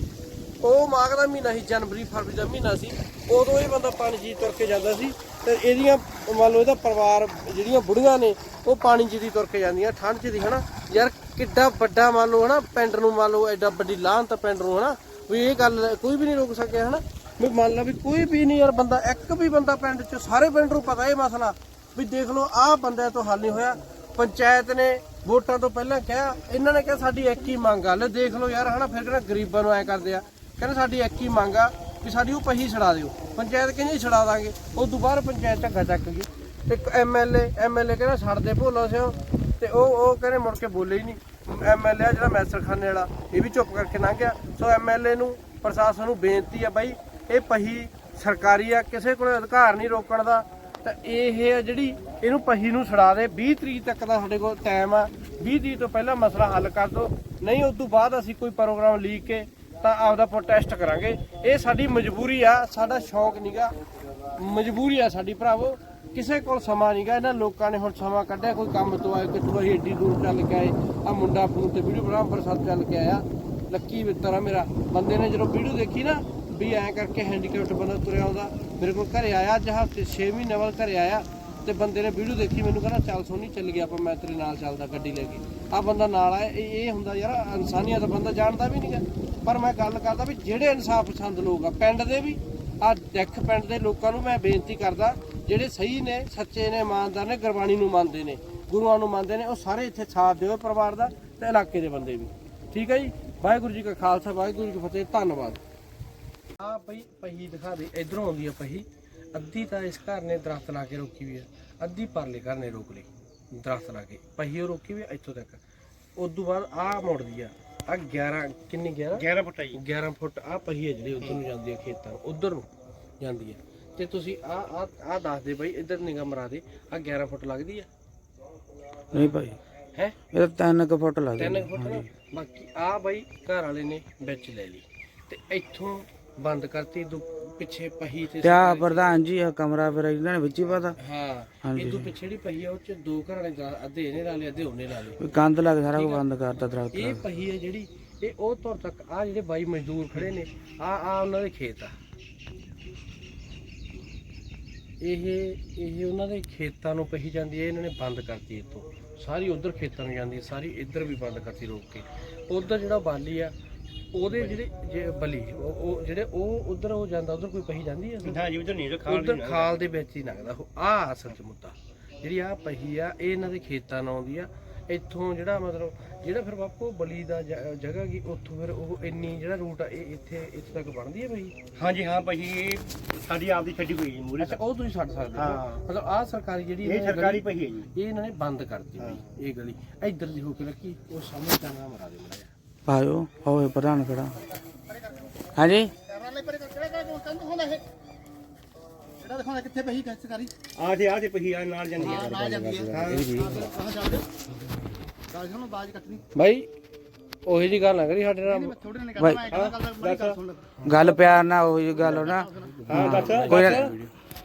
ਉਹ ਮਾਘ ਦਾ ਮਹੀਨਾ ਸੀ, ਜਨਵਰੀ, ਫਰਵਰੀ ਦਾ ਮਹੀਨਾ ਸੀ, ਉਦੋਂ ਇਹ ਬੰਦਾ ਪਾਣੀ ਜੀ ਤੁਰ ਕੇ ਜਾਂਦਾ ਸੀ, ਤੇ ਇਹਦੀਆਂ, ਮੰਨ ਲਓ ਇਹਦਾ ਪਰਿਵਾਰ ਜਿਹੜੀਆਂ ਬੁੜੀਆਂ ਨੇ, ਉਹ ਪਾਣੀ ਜੀ ਦੀ ਤੁਰ ਕੇ ਜਾਂਦੀਆਂ, ਠੰਡ ਚ ਦੀ, ਹਨਾ? ਯਾਰ ਕਿੱਡਾ ਵੱਡਾ, ਮੰਨ ਲਓ, ਹਨਾ, ਪਿੰਡ ਨੂੰ ਮੰਨ ਲਓ, ਐਡਾ ਵੱਡੀ ਲਾਹਨਤ ਪਿੰਡ ਨੂੰ, ਹਨਾ? ਵੀ ਇਹ ਗੱਲ ਕੋਈ ਵੀ ਨਹੀਂ ਰੋਕ ਸਕਿਆ ਹਨਾ? ਵੀ ਮੰਨ ਲਾ ਵੀ ਕੋਈ ਵੀ ਨਹੀਂ ਯਾਰ ਬੰਦਾ, ਇੱਕ ਵੀ ਬੰਦਾ ਪਿੰਡ ਚ, ਸਾਰੇ ਪਿੰਡ ਨੂੰ ਪਤਾ ਇਹ ਮਸਲਾ, ਵੀ ਦੇਖ ਲਓ, ਆਹ ਬੰਦਿਆਂ ਤੋਂ ਹੱਲ ਨਹੀਂ ਹੋਇਆ। ਪੰਚਾਇਤ ਨੇ ਵੋਟਾਂ ਤੋਂ ਪਹਿਲਾਂ ਕਿਹਾ, ਇਹਨਾਂ ਨੇ ਕਿਹਾ ਸਾਡੀ ਇੱਕ ਹੀ ਮੰਗ ਆ। ਲੈ ਦੇਖ ਲਓ ਯਾਰ, ਹਨਾ, ਫਿਰ ਕਿਹੜਾ ਗਰੀਬਾਂ ਨੂੰ ਐ ਕਰਦੇ ਆ। ਕਹਿੰਦੇ ਸਾਡੀ ਇੱਕ ਹੀ ਮੰਗ ਆ ਵੀ ਸਾਡੀ ਉਹ ਪਹੀ ਛੜਾ ਦਿਓ। ਪੰਚਾਇਤ ਕਹਿੰਦੀ ਛੜਾ ਦਾਂਗੇ। ਉਸ ਤੋਂ ਬਾਅਦ ਪੰਚਾਇਤ ਝੱਗਾ ਚੱਕ ਗਈ। ਤੇ ਐਮਐਲਏ ਐਮਐਲਏ ਕਹਿੰਦਾ ਛੱਡ ਦੇ ਭੋਲਾ ਸਿਓ। ਤੇ ਉਹ ਉਹ ਕਹਿੰਦੇ ਮੁੜ ਕੇ ਬੋਲੇ ਹੀ ਨਹੀਂ। ਐਮਐਲਏ ਜਿਹੜਾ ਮੈਸਰਖਾਨੇ ਵਾਲਾ, ਇਹ ਵੀ ਚੁੱਪ ਕਰਕੇ ਲੰਘ ਗਿਆ। ਸੋ ਐਮਐਲਏ ਨੂੰ ਪ੍ਰਸ਼ਾਸਨ ਨੂੰ ਬੇਨਤੀ ਆ ਬਾਈ, ਇਹ ਪਹੀ ਸਰਕਾਰੀ ਆ, ਕਿਸੇ ਕੋਲ ਅਧਿਕਾਰ ਨਹੀਂ ਰੋਕਣ ਦਾ। ਤਾਂ ਇਹ ਆ ਜਿਹੜੀ ਇਹਨੂੰ ਪਹੀ ਨੂੰ ਛੜਾ ਦੇ 20 ਤਰੀਕ ਤੱਕ ਦਾ ਸਾਡੇ ਕੋਲ ਟਾਈਮ ਆ। 20 ਤਰੀਕ ਤੋਂ ਪਹਿਲਾਂ ਮਸਲਾ ਹੱਲ ਕਰ ਦਿਓ। ਨਹੀਂ, ਉਸ ਤੋਂ ਬਾਅਦ ਅਸੀਂ ਕੋਈ ਪ੍ਰੋਗਰਾਮ ਲੀਕ ਕੇ ਤਾਂ ਆਪਦਾ ਪ੍ਰੋਟੈਸਟ ਕਰਾਂਗੇ। ਇਹ ਸਾਡੀ ਮਜਬੂਰੀ ਆ, ਸਾਡਾ ਸ਼ੌਕ ਨਹੀਂਗਾ ਮਜਬੂਰੀ ਆ ਸਾਡੀ ਭਰਾਵੋ। ਕਿਸੇ ਕੋਲ ਸਮਾਂ ਨਹੀਂਗਾ ਇਹਨਾਂ ਲੋਕਾਂ ਨੇ ਹੁਣ ਸਮਾਂ ਕੱਢਿਆ, ਕੋਈ ਕੰਮ ਤੋਂ ਆਏ, ਕਿੱਥੋਂ ਅਸੀਂ ਏਡੀ ਦੂਰ ਚੱਲ ਕੇ ਆਏ। ਆ ਮੁੰਡਾ ਫੋਨ ਤੇ ਵੀਡੀਓ ਬਣਾ ਪ੍ਰਸਾਦ ਚੱਲ ਕੇ ਆਇਆ। ਲੱਕੀ ਮਿੱਤਰ ਆ ਮੇਰਾ। ਬੰਦੇ ਨੇ ਜਦੋਂ ਵੀਡੀਓ ਦੇਖੀ ਨਾ, ਵੀ ਐਂ ਕਰਕੇ ਹੈਂਡੀਕੈਪਟ ਬੰਦਾ ਤੁਰਿਆ ਆਉਂਦਾ। ਮੇਰੇ ਕੋਲ ਘਰੇ ਆਇਆ ਅੱਜ, ਹਫ਼ਤੇ 6 ਮਹੀਨੇ ਬਾਅਦ ਘਰੇ ਆਇਆ ਤੇ ਬੰਦੇ ਨੇ ਵੀਡੀਓ ਦੇਖੀ, ਮੈਨੂੰ ਕਹਿੰਦਾ, ਚੱਲ ਸੋਨੀ, ਚੱਲ ਗਿਆ ਆਪਾਂ, ਮੈਂ ਤੇਰੇ ਨਾਲ ਚੱਲਦਾ ਗੱਡੀ ਲੈ ਕੇ। ਆ ਬੰਦਾ ਨਾਲ ਆਇਆ, ਇਹ ਇਹ ਹੁੰਦਾ ਯਾਰ, ਇਨਸਾਨੀਅਤ ਬੰਦਾ ਜਾਣਦਾ ਵੀ ਨਹੀਂਗਾ ਪਰ ਮੈਂ ਗੱਲ ਕਰਦਾ ਵੀ ਜਿਹੜੇ ਇਨਸਾਫ ਪਸੰਦ ਲੋਕ ਆ, ਪਿੰਡ ਦੇ ਵੀ ਆ ਡੈਖ ਪਿੰਡ ਦੇ ਲੋਕਾਂ ਨੂੰ ਮੈਂ ਬੇਨਤੀ ਕਰਦਾ ਜਿਹੜੇ ਸਹੀ ਨੇ ਸੱਚੇ ਨੇ ਇਮਾਨਦਾਰ ਨੇ ਗੁਰਬਾਣੀ ਨੂੰ ਮੰਨਦੇ ਨੇ ਗੁਰੂਆਂ ਨੂੰ ਮੰਨਦੇ ਨੇ ਉਹ ਸਾਰੇ ਇੱਥੇ ਸਾਥ ਦਿਓ ਪਰਿਵਾਰ ਦਾ ਤੇ ਇਲਾਕੇ ਦੇ ਬੰਦੇ ਵੀ। ਠੀਕ ਹੈ ਜੀ? ਵਾਹਿਗੁਰੂ ਜੀ ਕਾ ਖਾਲਸਾ ਵਾਹਿਗੁਰੂ ਜੀ ਕੀ ਫਤਿਹ ਧੰਨਵਾਦ। ਆ ਪਈ ਪਹੀ ਦਿਖਾ ਦੇ ਇਧਰੋਂ ਆਉਂਦੀ ਆ ਪਹੀ। ਅੱਧੀ ਤਾਂ ਇਸ ਘਰ ਨੇ ਦਰਖਤ ਲਾ ਕੇ ਰੋਕੀ ਵੀ ਆ। ਅੱਧੀ ਪਰਲੇ ਘਰ ਨੇ ਰੋਕ ਲਈ ਦਰਖਤ ਲਾ ਕੇ। ਪਹੀ ਉਹ ਰੋਕੀ ਵੀ ਆ ਇੱਥੋਂ ਤੱਕ। ਉਸ ਤੋਂ ਬਾਅਦ ਆ ਮੁੜਦੀ ਆ ਆ 11 ਕਿੰਨੀ 11 11 ਫੁੱਟ ਆ ਜੀ। 11 ਫੁੱਟ ਆ ਪਹੀ ਹੈ ਜਿਹੜੀ ਉਧਰ ਨੂੰ ਜਾਂਦੀ ਹੈ ਖੇਤਾਂ ਨੂੰ ਉਧਰ ਨੂੰ ਜਾਂਦੀ ਹੈ ਤੇ ਤੁਸੀਂ ਆ ਆ ਆ ਦੱਸ ਦੇ ਬਈ ਇਧਰ ਨਿਗਾਹ ਮਰਾ ਦੇ ਆ 11 ਫੁੱਟ ਲੱਗਦੀ ਆ। ਨਹੀਂ ਭਾਈ। ਹੈ? ਇਹ ਤਾਂ 3 ਕੁ ਫੁੱਟ ਲੱਗਦਾ ਤਿੰਨ ਕੁ ਫੁੱਟ ਨਾ? ਬਾਕੀ ਆ ਬਈ ਘਰ ਵਾਲੇ ਨੇ ਵਿੱਚ ਲੈ ਲਈ। ਤੇ ਇੱਥੋਂ ਬੰਦ ਕਰਤੀ ਦੂ ਪਿੱਛੇ ਪਹੀ ਤੇ ਤੇ ਆ ਪ੍ਰਧਾਨ ਜੀ ਆ ਕਮਰਾ ਫਿਰ ਇਹਨਾਂ ਨੇ ਵਿੱਚ ਹੀ ਪਤਾ। ਹਾਂ ਹਾਂਜੀ। ਇਹ ਤੋਂ ਪਿੱਛੇ ਜਿਹੜੀ ਪਹੀ ਆ ਉਹ ਚ ਦੋ ਘਰਾਂ ਨੇ ਗਾ- ਅੱਧੇ ਇਹਨੇ ਲਾ ਲਏ ਅੱਧੇ ਉਹਨੇ ਲਾ ਲਏ। ਕੰਧ ਲੱਗ ਸਾਰਾ ਕੁਝ ਬੰਦ ਕਰਤਾ ਦਰਖਤ ਇਹ ਪਹੀ ਹੈ ਜਿਹੜੀ ਇਹ ਉਹ ਤੁਰ ਤੱਕ ਆ ਜਿਹੜੇ ਬਾਈ ਮਜ਼ਦੂਰ ਖੜੇ ਨੇ ਆ ਆ ਉਹਨਾਂ ਦੇ ਖੇਤ ਆ। ਇਹ ਇਹ ਉਹਨਾਂ ਦੇ ਖੇਤਾਂ ਨੂੰ ਪਹੀ ਜਾਂਦੀ ਹੈ ਇਹਨਾਂ ਨੇ ਬੰਦ ਕਰਤੀ ਇੱਥੋਂ। ਸਾਰੀ ਉਧਰ ਖੇਤਾਂ ਨੂੰ ਜਾਂਦੀ ਹੈ ਸਾਰੀ ਇੱਧਰ ਵੀ ਬੰਦ ਕਰਤੀ ਰੋਕ ਕੇ। ਉਧਰ ਜਿਹੜਾ ਬਾਲੀ ਆ ਉਹਦੇ ਜਿਹੜੇ ਜੇ ਬਲੀ ਉਹ ਜਿਹੜੇ ਉਹ ਉਧਰ ਉਹ ਜਾਂਦਾ ਉਧਰ ਕੋਈ ਪਹੀ ਜਾਂਦੀ ਹੈ? ਹਾਂ ਜੀ ਉਧਰ ਨਹੀਂ ਖਾਲ ਉਧਰ ਖਾਲ ਦੇ ਵਿੱਚ ਹੀ ਲੱਗਦਾ। ਉਹ ਆ ਅਸਲ ਚ ਮੁੱਦਾ। ਜਿਹੜੀ ਆ ਪਹੀ ਆ ਇਹ ਇਹਨਾਂ ਦੇ ਖੇਤਾਂ ਨਾਲ ਆਉਂਦੀ ਆ। ਇੱਥੋਂ ਜਿਹੜਾ ਮਤਲਬ ਜਿਹੜਾ ਫਿਰ ਬਾਪੂ ਬਲੀ ਦਾ ਜ- ਜਗ੍ਹਾ ਕੀ ਉੱਥੋਂ ਫਿਰ ਉਹ ਇੰਨੀ ਜਿਹੜਾ ਰੂਟ ਆ ਇਹ ਇੱਥੇ ਇੱਥੇ ਤੱਕ ਬਣਦੀ ਹੈ ਬਈ? ਹਾਂ ਜੀ ਹਾਂ ਭਾਈ ਇਹ ਸਾਡੀ ਆਪ ਦੀ ਛੱਡੀ ਹੋਈ ਜੀ ਮੂਰੇ ਅੱਛਾ ਉਹ ਤੁਸੀਂ ਛੱਡ ਸਕਦੇ ਹੋ? ਹਾਂ। ਮਤਲਬ ਆ ਸਰਕਾਰੀ ਜਿਹੜੀ ਇਹ ਇਹਨਾਂ ਨੇ ਸਰਕਾਰੀ ਗਲੀ- ਪਹੀ ਹੈ ਜੀ। ਇਹ ਇਹਨਾਂ ਨੇ ਬੰਦ ਕਰਤੀ ਬਈ ਇਹ ਗਲੀ। ਇੱਧਰ ਦੀ ਹੋ ਕੇ ਰੱਖੀ ਉਹ ਸਾਹਮਣੇ ਟਾਂਗਾ ਮਰਾ ਦੇ ਮਰਾ ਭਾਇਓ ਹੋਏ ਪ੍ਰਧਾਨ ਖੜਾ। ਹਾਂਜੀ। ਜਿਹੜਾ ਦਿਖਾਉਂਦਾ ਕਿੱਥੇ ਪਈ ਸਰਕਾਰੀ ਆ ਤੇ ਆ ਤੇ ਪਹੀ ਆ ਨਾਲ ਜਾਂਦੀ ਹੈ ਆ ਜਾਂਦੀ ਹੈ। ਹਾਂ ਕਹਾਂ ਗੱਲ ਸੁਣੋ ਬਾਜ ਕੱਟਣੀ। ਬਾਈ ਉਹੀ ਜੀ ਗੱਲ ਨਾ ਕਰੀ ਸਾਡੇ ਨਾਲ। ਥੋੜੇ ਨੇ ਕਰਨਾ ਮੈਂ ਗੱਲ ਦਾ ਬੜੀ ਗੱਲ ਸੁਣ ਲੈ। ਗੱਲ ਪਿਆਰ ਨਾਲ ਉਹੀ ਜਿਹੀ ਗੱਲ ਨਾ। ਹਾਂ ਦੱਸ ਕੋਈ।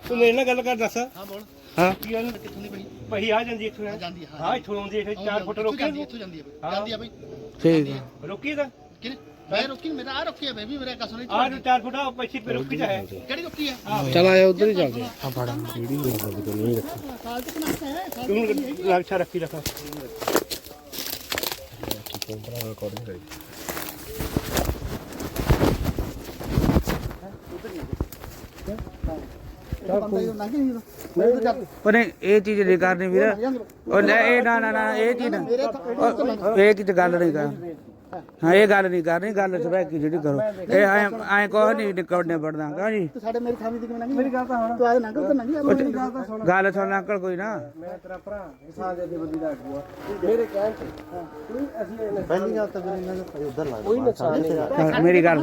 ਤੂੰ ਮੇਰੇ ਨਾਲ ਗੱਲ ਕਰ ਦੱਸ। ਹਾਂ ਬੋਲ। ਹਾਂ। ਕੀ ਗੱਲ ਕਿੱਥੋਂ ਦੀ ਪਈ? ਪਹੀ ਆ ਜਾਂਦੀ ਇੱਥੋਂ ਜਾਂਦੀ ਹੈ। ਹਾਂ ਇੱਥੋਂ ਆਉਂਦੀ ਹੈ 4 ਫੁੱਟ ਇੱਥੋਂ ਰੋਕੀ ਜਾਂਦੀ ਇੱਥੋਂ ਜਾਂਦੀ ਹੈ ਜਾਂਦੀ ਹੈ। ਬਈ। ਠੀਕ। ਹੈ ਰੋਕੀ ਤਾਂ। ਕਿਨੇ ਮੈਂ ਰੋਕੀ ਨੀ, ਮੇਰਾ ਆ ਰੋਕੀ ਹੈ ਬੇਬੀ ਮੇਰਾ ਕਸੋ ਨਹੀਂ ਆ ਜੋ 4 ਫੁੱਟ ਆ ਪਿੱਛੇ ਪੇ ਰੋਕੀ ਤਾਂ ਹੈ ਕਿਹੜੀ ਰੋਕੀ ਹੈ ਚਲ ਆਇਆ ਉਧਰ ਹੀ ਚੱਲਦੇ ਆ? ਆ ਫੜਾ ਸਾਲ ਤੱਕ ਨਾ ਹੈ ਸਾਲ ਤੂੰ ਲੱਛਾ ਰੱਖੀ ਰੱਖ। ਬੰਦਾ ਇਹ ਪਰ ਚੀਜ਼ ਨਹੀਂ ਕਰਨੀ ਵੀਰ। ਉਹ ਲੈ ਇਹ ਨਾ ਨਾ ਨਾ ਇਹ ਚੀਜ਼ ਇਹ ਕੀ ਗੱਲ ਨਹੀਂ ਕਰ। ਹਾਂ ਇਹ ਗੱਲ ਨਹੀਂ ਕਰਨੀ ਗੱਲ ਸਵੇ ਕੀ ਜਿਹੜੀ ਕਰੋ। ਇਹ ਐ ਐ ਕੋਈ ਨਹੀਂ ਨਿਕਲਣੇ ਪੜਦਾ ਕਹਾਂ ਜੀ? ਤੂੰ ਸਾਡੇ ਮੇਰੀ ਥਾਮੀ ਦੀ ਕਿਵੇਂ ਲੰਘੀ? ਮੇਰੀ ਗੱਲ ਤਾਂ ਹੁਣ ਤੂੰ ਆ ਲੰਘ ਤਾਂ ਲੰਘੀ ਮੇਰੀ ਗੱਲ ਤਾਂ ਸੁਣ। ਗੱਲ ਸੁਣ ਅੰਕਲ ਕੋਈ ਨਾ। ਮੈਂ ਤੇਰਾ ਭਰਾ ਇਸਾਂ ਦੇ ਬੰਦੀ ਦਾ ਅਗੂਆ ਮੇਰੇ ਕਹਿਣ ਤੇ ਕੋਈ ਅਸੀਂ ਇਹ ਪਹਿਲੀ ਗੱਲ ਤਾਂ ਇਹਨਾਂ ਨੂੰ ਉਧਰ ਲੱਗਦਾ ਕੋਈ ਨੁਕਸਾਨ ਨਹੀਂ ਕਰਦਾ ਹਾਂ, ਮੇਰੀ ਗੱਲ।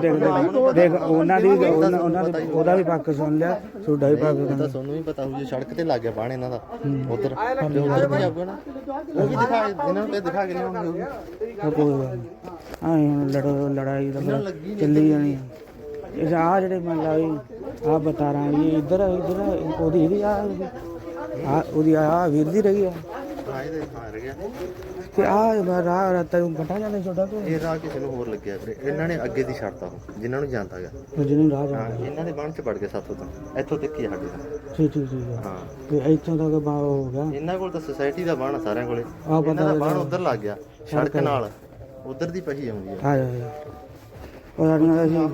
ਦੇਖ ਦੇਖ ਦੇਖ ਉਹਨਾਂ ਦੀ ਉਹਨਾਂ ਉਹਨਾਂ ਦੇ ਉਹਦਾ ਵੀ ਪੱਕ ਸੁਣ ਲਿਆ ਤੁਹਾਡਾ ਵੀ ਪੱਕ ਸੁਣ ਲਿਆ। ਤੁਹਾਨੂੰ ਵੀ ਪਤਾ ਹੋਊ ਜੇ ਸੜਕ ਤੇ ਲੱਗ ਗਿਆ ਬਾਣ ਇਹਨਾਂ ਦਾ ਉਧਰ। ਤੇ ਉਧਰ ਵੀ ਜਾਊਗਾ ਨਾ। ਉਹ ਵੀ ਦਿਖਾ ਇਹਨਾਂ ਨੂੰ ਤੇ ਦਿਖਾ ਕੇ ਨਹੀਂ ਹੋਊਗੀ ਉਹ ਕੋਈ ਗੱਲ ਨੀ। ਆਏ ਹੁਣ ਲੜੋ ਲੜਾਈ ਦਾ ਫਿਰ ਚੱਲੀ ਜਾਣੀ। ਆ। ਇਹ ਆ ਜਿਹੜੇ ਮੰਨ ਲਾ ਆ ਬਤਾਰਾਂ ਇਹ ਇੱਧਰ ਇੱਧਰ ਉਹਦੀ ਇਹਦੀ ਆ ਆ ਉਹਦੀ ਆ ਵੀਰ ਦੀ ਰਹੀ ਆ। ਗਿਆ ਤੇ ਆ ਰਾਹ ਰਤਾ ਨੂੰ ਘਟਾ ਜਾਂਦੇ ਛੋਟਾ ਤੋਂ ਇਹ ਰਾਹ ਕਿਸੇ ਨੂੰ ਹੋਰ ਲੱਗਿਆ ਵੀਰੇ। ਇਹਨਾਂ ਨੇ ਅੱਗੇ ਦੀ ਛੱਡਤਾ ਉਹ ਜਿਨ੍ਹਾਂ ਨੂੰ ਜਾਂਦਾ ਹੈਗਾ ਜਿਹਨੂੰ ਰਾਹ ਹਾਂ ਜਾਂਦਾ ਇਹਨਾਂ ਦੇ ਬਾਣ ਚ ਵੜ ਗਏ ਸਾਥੋਂ ਤਾਂ। ਇੱਥੋਂ ਤੱਕ ਹੀ ਆ ਸਾਡੇ ਦਾ ਠੀਕ ਠੀਕ ਠੀਕ। ਆ। ਹਾਂ। ਤੇ ਇੱਥੋਂ ਤੱਕ ਬਾ ਹੋ ਗਿਆ। ਇਹਨਾਂ ਕੋਲ ਤਾਂ ਸੁਸਾਇਟੀ ਦਾ ਬਾਣ ਆ ਸਾਰਿਆਂ ਕੋਲੇ। ਆ ਇਹਨਾਂ ਦਾ ਪਤਾ ਬਾਣ ਉਧਰ ਲੱਗ ਗਿਆ ਸੜਕ ਨਾਲ। ਉਧਰ ਦੀ ਪਹੀ ਆਉਂਦੀ ਆ ਆ ਜਾ ਆ ਜਾ। ਉਹ ਸਾਡੀਆਂ ਅਸੀਂ